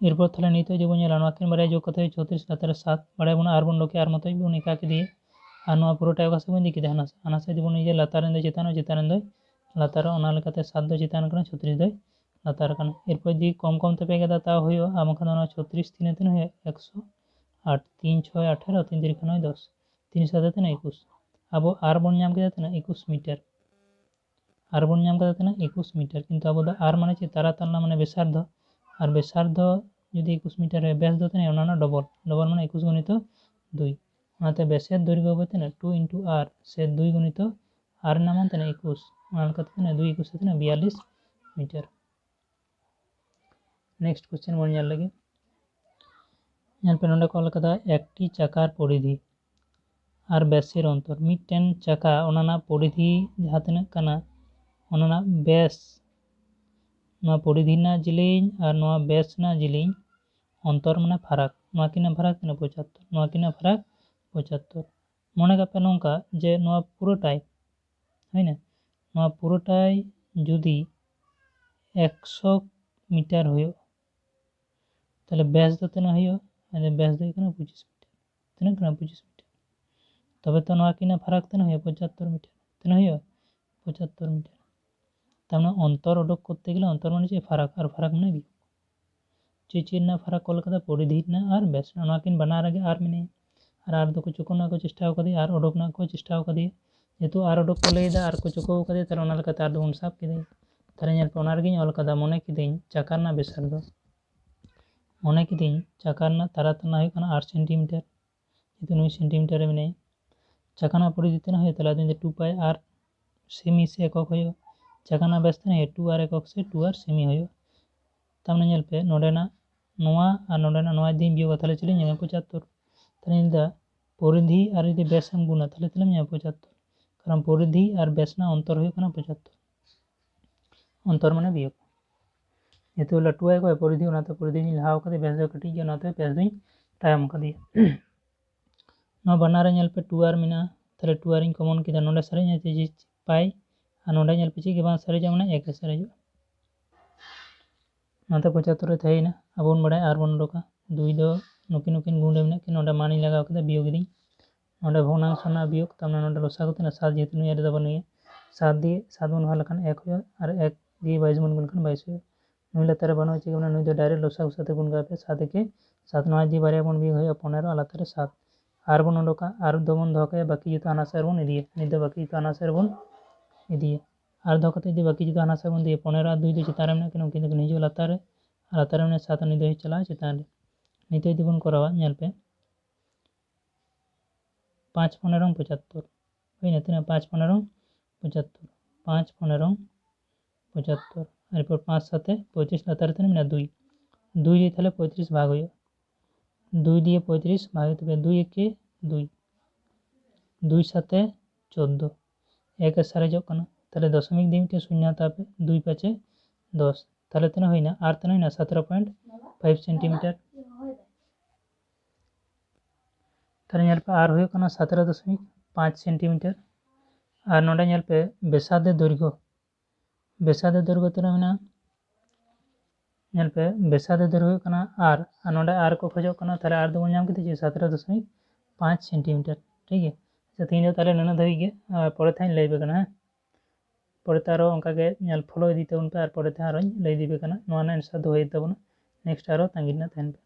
এরপর তাহলে নিতে হয়েছে বুঝে লানো তিন বারে যোগ করতে হবে চৌত্রিশ সাতের সাত বারে বোন আর বোনকে আর মতো বোন একাকে দিয়ে ᱟᱨ ᱱᱚᱣᱟ ᱯᱩᱨᱟᱹᱴᱟ ᱚᱠᱟ ᱥᱮᱫ ᱵᱚᱱ ᱤᱫᱤ ᱠᱮᱫᱟ ᱦᱟᱱᱟ ᱥᱮᱫ ᱦᱟᱱᱟ ᱥᱮᱫ ᱵᱚᱱ ᱤᱫᱤᱭᱟ ᱞᱟᱛᱟᱨ ᱨᱮᱱ ᱫᱚ ᱪᱮᱛᱟᱱ ᱦᱚᱸ ᱪᱮᱛᱟᱱ ᱨᱮᱱ ᱫᱚᱭ ᱞᱟᱛᱟᱨᱚᱜ ᱚᱱᱟ ᱞᱮᱠᱟᱛᱮ ᱥᱟᱛ ᱫᱚ ᱪᱮᱛᱟᱱ ᱠᱟᱱᱟ ᱪᱷᱚᱛᱨᱤᱥ ᱫᱚᱭ ᱞᱟᱛᱟᱨ ᱠᱟᱱᱟ ᱮᱨᱯᱚᱨ ᱡᱩᱫᱤ ᱠᱚᱢ ᱠᱚᱢ ᱛᱮᱯᱮ ᱜᱮᱫᱟ ᱛᱟᱣ ᱦᱩᱭᱩᱜᱼᱟ ᱟᱨ ᱵᱟᱝᱠᱷᱟᱱ ᱚᱱᱟ ᱪᱷᱚᱛᱨᱤᱥ ᱛᱤᱱᱟᱹᱜ ᱛᱤᱱᱟᱹᱜ ᱦᱩᱭᱩᱜᱼᱟ ᱮᱠᱥᱚ ᱟᱴ ᱛᱤᱱ ᱪᱷᱚᱭ ᱟᱴᱷᱟᱨᱚ ᱛᱤᱱ ᱛᱤᱨᱤᱠᱷᱟ ᱱᱚᱭ ᱫᱚᱥ ᱛᱤᱱ ᱥᱟᱛᱮ ᱛᱤᱱᱟᱹᱜ ᱮᱠᱩᱥ ᱟᱵᱚ ᱟᱨ ᱵᱚᱱ ᱧᱟᱢ ᱠᱮᱫᱟ ᱛᱤᱱᱟᱹᱜ ᱮᱠᱩᱥ ᱢᱤᱴᱟᱨ ᱟᱨ ᱵᱚᱱ ᱧᱟᱢ ᱠᱮᱫᱟ ᱛᱤᱱᱟᱹᱜ ᱮᱠᱩᱥ ᱢᱤᱴᱟᱨ ᱠᱤᱱᱛᱩ ᱟᱵᱚ ᱫᱚ ᱟᱨ ᱢᱟᱱᱮ ᱪᱮᱫ ᱛᱟᱨᱟ ᱛᱟᱞᱟ ᱢᱟᱱᱮ ᱵᱮᱥᱟᱨ ᱫᱚ আর ব্যাসার্ধ যদি একুশ মিটার হয় ব্যাস ধরতে নেই, অন্যান্য ডবল ডবল মানে একুশ গণিত দুই। অনাতে ব্যাসের দৈর্ঘ্য হতে না টু ইন্টু আর সে দুই গণিত আর নাম আনতে না একুশ। অনালকাতে না দুই একুশ হতে না বিয়াল্লিশ মিটার। নেক্সট কোশ্চেন মনে যার লাগে। ᱧᱮᱞᱯᱮ ᱱᱚᱸᱰᱮ ᱠᱚ ᱚᱞ ᱠᱟᱫᱟ ᱮᱠᱴᱤ ᱪᱟᱠᱟᱨ ᱯᱚᱨᱤᱫᱷᱤ ᱟᱨ ᱵᱮᱥᱮᱨ ᱚᱱᱛᱚᱨ ᱢᱤᱫᱴᱮᱱ ᱪᱟᱠᱟ ᱚᱱᱟ ᱨᱮᱱᱟᱜ ᱯᱚᱨᱤᱫᱷᱤ ᱡᱟᱦᱟᱸ ᱛᱤᱱᱟᱹᱜ ᱠᱟᱱᱟ ᱚᱱᱟ ᱨᱮᱱᱟᱜ ᱵᱮᱥ ᱱᱚᱣᱟ ᱯᱚᱨᱤᱫᱷᱤᱱᱟ ᱡᱮᱞᱮᱧ ᱟᱨ ᱱᱚᱣᱟ ᱵᱮᱥ ᱨᱮᱱᱟᱜ ᱡᱮᱞᱮᱧ ᱚᱱᱛᱚᱨ ᱢᱟᱱᱮ ᱯᱷᱟᱨᱟᱠ ᱱᱚᱣᱟ ᱠᱤᱱᱟᱜ ᱯᱷᱟᱨᱟᱠ ᱛᱤᱱᱟᱹᱜ ᱯᱚᱸᱪᱟᱛᱛᱳᱨ ᱱᱚᱣᱟ ᱠᱤᱱᱟᱜ ᱯᱷᱟᱨᱟᱠ ᱯᱚᱸᱪᱟᱛᱛᱳᱨ ᱢᱚᱱᱮ ᱠᱟᱜ ᱯᱮ ᱱᱚᱝᱠᱟ ᱡᱮ ᱱᱚᱣᱟ ᱯᱩᱨᱟᱹᱴᱟᱭ ᱦᱩᱭᱱᱟ ᱱᱚᱣᱟ ᱯᱩᱨᱟᱹᱴᱟᱭ ᱡᱩᱫᱤ ᱮᱠᱥᱚ ᱢᱤᱴᱟᱨ ᱦᱩᱭᱩᱜᱼᱟ ᱛᱟᱦᱚᱞᱮ ᱵᱮᱥ ᱫᱚ ᱛᱤᱱᱟᱹᱜ ᱦᱩᱭᱩᱜᱼᱟ ᱵᱮᱥ ᱫᱚ ᱦᱩᱭᱩᱜ ᱠᱟᱱᱟ ᱯᱚᱸᱪᱤᱥ ᱢᱤᱴᱟᱨ ᱛᱤᱱᱟᱹᱜ ᱠᱟᱱᱟ ᱯᱚᱸᱪᱤᱥ ᱢᱤᱴᱟᱨ ᱛᱚᱵᱮ ᱛᱚ ᱱᱚᱣᱟ ᱠᱤᱱᱟᱜ ᱯᱷᱟᱨᱟᱠ ᱛᱤᱱᱟᱹᱜ ᱦᱩᱭᱩᱜᱼᱟ ᱯᱚᱸᱪᱟᱛᱛᱳᱨ ᱢᱤᱴᱟᱨ ᱛᱤᱱᱟᱹᱜ ᱦᱩᱭᱩᱜᱼᱟ ᱯᱚᱸᱪᱟᱛᱛᱳᱨ ᱢᱤᱴᱟᱨ তার মানে অন্তর উডোক করতে গেলে অন্তর মানে যে ফারাক আর ফারাক মানে বিয়োগ যে চেন না ফারাক কলকাতা পরিধি না আর ব্যাস ᱱᱚᱣᱟ ᱠᱤᱱ ᱵᱟᱱᱟᱨ ᱨᱮᱜᱮ ᱟᱨ ᱢᱮᱱᱟᱭᱟ ᱟᱨ ᱟᱨ ᱫᱚᱠᱚ ᱪᱩᱠᱟᱹᱣ ᱨᱮᱱᱟᱜ ᱠᱚ ᱪᱮᱥᱴᱟ ᱟᱠᱟᱫᱮᱭᱟ ᱟᱨ ᱚᱰᱚᱠ ᱨᱮᱱᱟᱜ ᱠᱚ ᱪᱮᱥᱴᱟ ᱟᱠᱟᱫᱮᱭᱟ ᱡᱮᱦᱮᱛᱩ ᱟᱨ ᱚᱰᱚᱠ ᱠᱚ ᱞᱟᱹᱭᱫᱟ ᱟᱨ ᱠᱚ ᱪᱩᱠᱟᱹᱣ ᱟᱠᱟᱫᱮᱭᱟ ᱛᱟᱦᱞᱮ ᱚᱱᱟ ᱞᱮᱠᱟᱛᱮ ᱟᱨ ᱫᱚᱵᱚᱱ ᱥᱟᱵ ᱠᱮᱫᱟᱹᱧ ᱛᱟᱦᱞᱮ ᱧᱮᱞ ᱯᱮ ᱚᱱᱟ ᱨᱮᱜᱮᱧ ᱚᱞ ᱟᱠᱟᱫᱟ ᱢᱚᱱᱮ ᱠᱤᱫᱟᱹᱧ ᱪᱟᱠᱟ ᱨᱮᱱᱟᱜ ᱵᱮᱥᱟᱨᱫᱷ মনে কিদিন চাকা ᱨᱮᱱᱟᱜ ᱛᱟᱨᱟ ᱛᱟᱱᱟ ᱦᱩᱭᱩᱜ ᱠᱟᱱᱟ 8 সেন্টিমিটার যেহেতু 9 সেন্টিমিটার রে মেনে চাকা ᱨᱮᱱᱟᱜ পরিধি ᱛᱤᱱᱟᱹᱜ ᱦᱩᱭᱩᱜ ᱛᱟᱦᱞᱮ ᱟᱫᱚ 2 পাই আর সেমি সে একক ᱦᱩᱭᱩᱜᱼᱟ चाकान बेस ए टू आर एकक से टू आर सेमी हो तेलपे ना दिन वियोग पचहत्तर तेलता और जी बेस गुना तेल तेल पचहत्तर कारण परिधि और बेसना अंतर हो पचहत्तर अंतर मैंने वियोग जेहतु लाटू आए परिधि परिधि लहाव कर बेस कटे बेस दूँ तमाम कदे ना बनारे टू आर मेना टू आर कमन किया ना सारे पाई ना पीछे कि सारे मैं एक सारे नाते पचहत्तर थेना अब बड़ा उड़ोका दुई दो, नुकिन नुकिन गुंडे मे तो ना मानी लगवा बोगदी ना भगना सोना बोग तम ना लसा को सात जीत नुआर दबा सात दिए सात बन भाला एक और एक दिए बैस बन गुन बैस नुई लातारे बनो चे नुई तो डायरेक्ट लसा को साथ गुन गए सात के सात ना दिए बारे बन बोग पंद्रह आलाते सात और बन उड़ोका और दो बन दो बाकी जो तो अनासार बन इदे तो बाकी जो अनासार बन। ᱤᱫᱤᱭᱟ ᱟᱨ ᱫᱚᱦᱚ ᱠᱟᱛᱮᱫ ᱡᱩᱫᱤ ᱵᱟᱹᱠᱤ ᱡᱩᱫᱤ ᱦᱟᱱᱟ ᱥᱟᱵ ᱵᱚᱱ ᱤᱫᱤᱭᱟ ᱯᱚᱱᱮᱨᱚ ᱟᱨ ᱫᱩᱭ ᱫᱚ ᱪᱮᱛᱟᱱ ᱨᱮ ᱢᱮᱱᱟᱜ ᱠᱤᱱᱟ ᱩᱱᱠᱤᱱ ᱫᱚᱠᱤᱱ ᱦᱤᱡᱩᱜᱼᱟ ᱞᱟᱛᱟᱨ ᱨᱮ ᱟᱨ ᱞᱟᱛᱟᱨ ᱨᱮ ᱢᱮᱱᱟᱭᱟ ᱥᱟᱛ ᱩᱱᱤ ᱫᱚᱭ ᱪᱟᱞᱟᱜᱼᱟ ᱪᱮᱛᱟᱱ ᱨᱮ ᱱᱤᱛᱚᱜ ᱡᱩᱫᱤ ᱵᱚᱱ ᱠᱚᱨᱟᱣᱟ ᱧᱮᱞ ᱯᱮ ᱯᱟᱸᱪ ᱯᱚᱱᱮᱨᱚ ᱯᱚঁচাত্তর ᱦᱩᱭᱱᱟ ᱛᱤᱱᱟᱹᱜ ᱯᱟᱸᱪ পনেরো ᱯᱟᱸᱪ পাঁচ পনেরো পঁচাত্তর এরপর পাঁচ সাথে পঁয়ত্রিশ লাতার তিন না দুই দুই দিয়ে তাহলে পঁয়ত্রিশ ভাগ হয়ে দুই দিয়ে পঁয়ত্রিশ ভাগ হতে পারে দুই একে দুই দুই সাথে চোদ্দ एक सारे दशमिक दिमटे शून्य तापे दुई पाचे दस। तेल तीन होना और तीन होना सतर पॉइंट फाइव सेंटीमिटार। तेलपे और होना सतर दशमिक पाँच सेंटीमिटार। और नापे बेसादे दैर्घ्य बेसादे दैर्घ्य तीन होना नापे बेसादे दैर्घ्य और ना को खोजना तेल और दोबो सतर दशमिक पाँच सेंटीमिटार। ठीक है? ᱟᱪᱪᱷᱟ ᱛᱮᱦᱮᱧ ᱫᱚ ᱛᱟᱦᱞᱮ ᱱᱩᱱᱟᱹᱜ ᱫᱷᱟᱹᱵᱤᱡ ᱜᱮ ᱟᱨ ᱯᱚᱨᱮ ᱛᱮᱦᱟᱸᱜ ᱞᱟᱹᱭ ᱟᱯᱮ ᱠᱟᱱᱟ ᱦᱮᱸ ᱯᱚᱨᱮᱛᱮ ᱟᱨᱚ ᱚᱱᱠᱟᱜᱮ ᱧᱮᱞ ᱯᱷᱚᱞᱳ ᱤᱫᱤ ᱛᱟᱵᱚᱱ ᱯᱮ ᱟᱨ ᱯᱚᱨᱮᱛᱮ ᱟᱨᱚᱧ ᱞᱟᱹᱭ ᱤᱫᱤ ᱯᱮ ᱠᱟᱱᱟ ᱱᱚᱣᱟ ᱨᱮᱱᱟᱜ ᱮᱱᱥᱟᱨ ᱫᱚ ᱦᱩᱭᱩᱜ ᱛᱟᱵᱚᱱᱟ ᱱᱮᱠᱥᱴ ᱟᱨᱚ ᱛᱟᱺᱜᱤ ᱨᱮᱱᱟᱜ ᱛᱟᱦᱮᱱ ᱯᱮ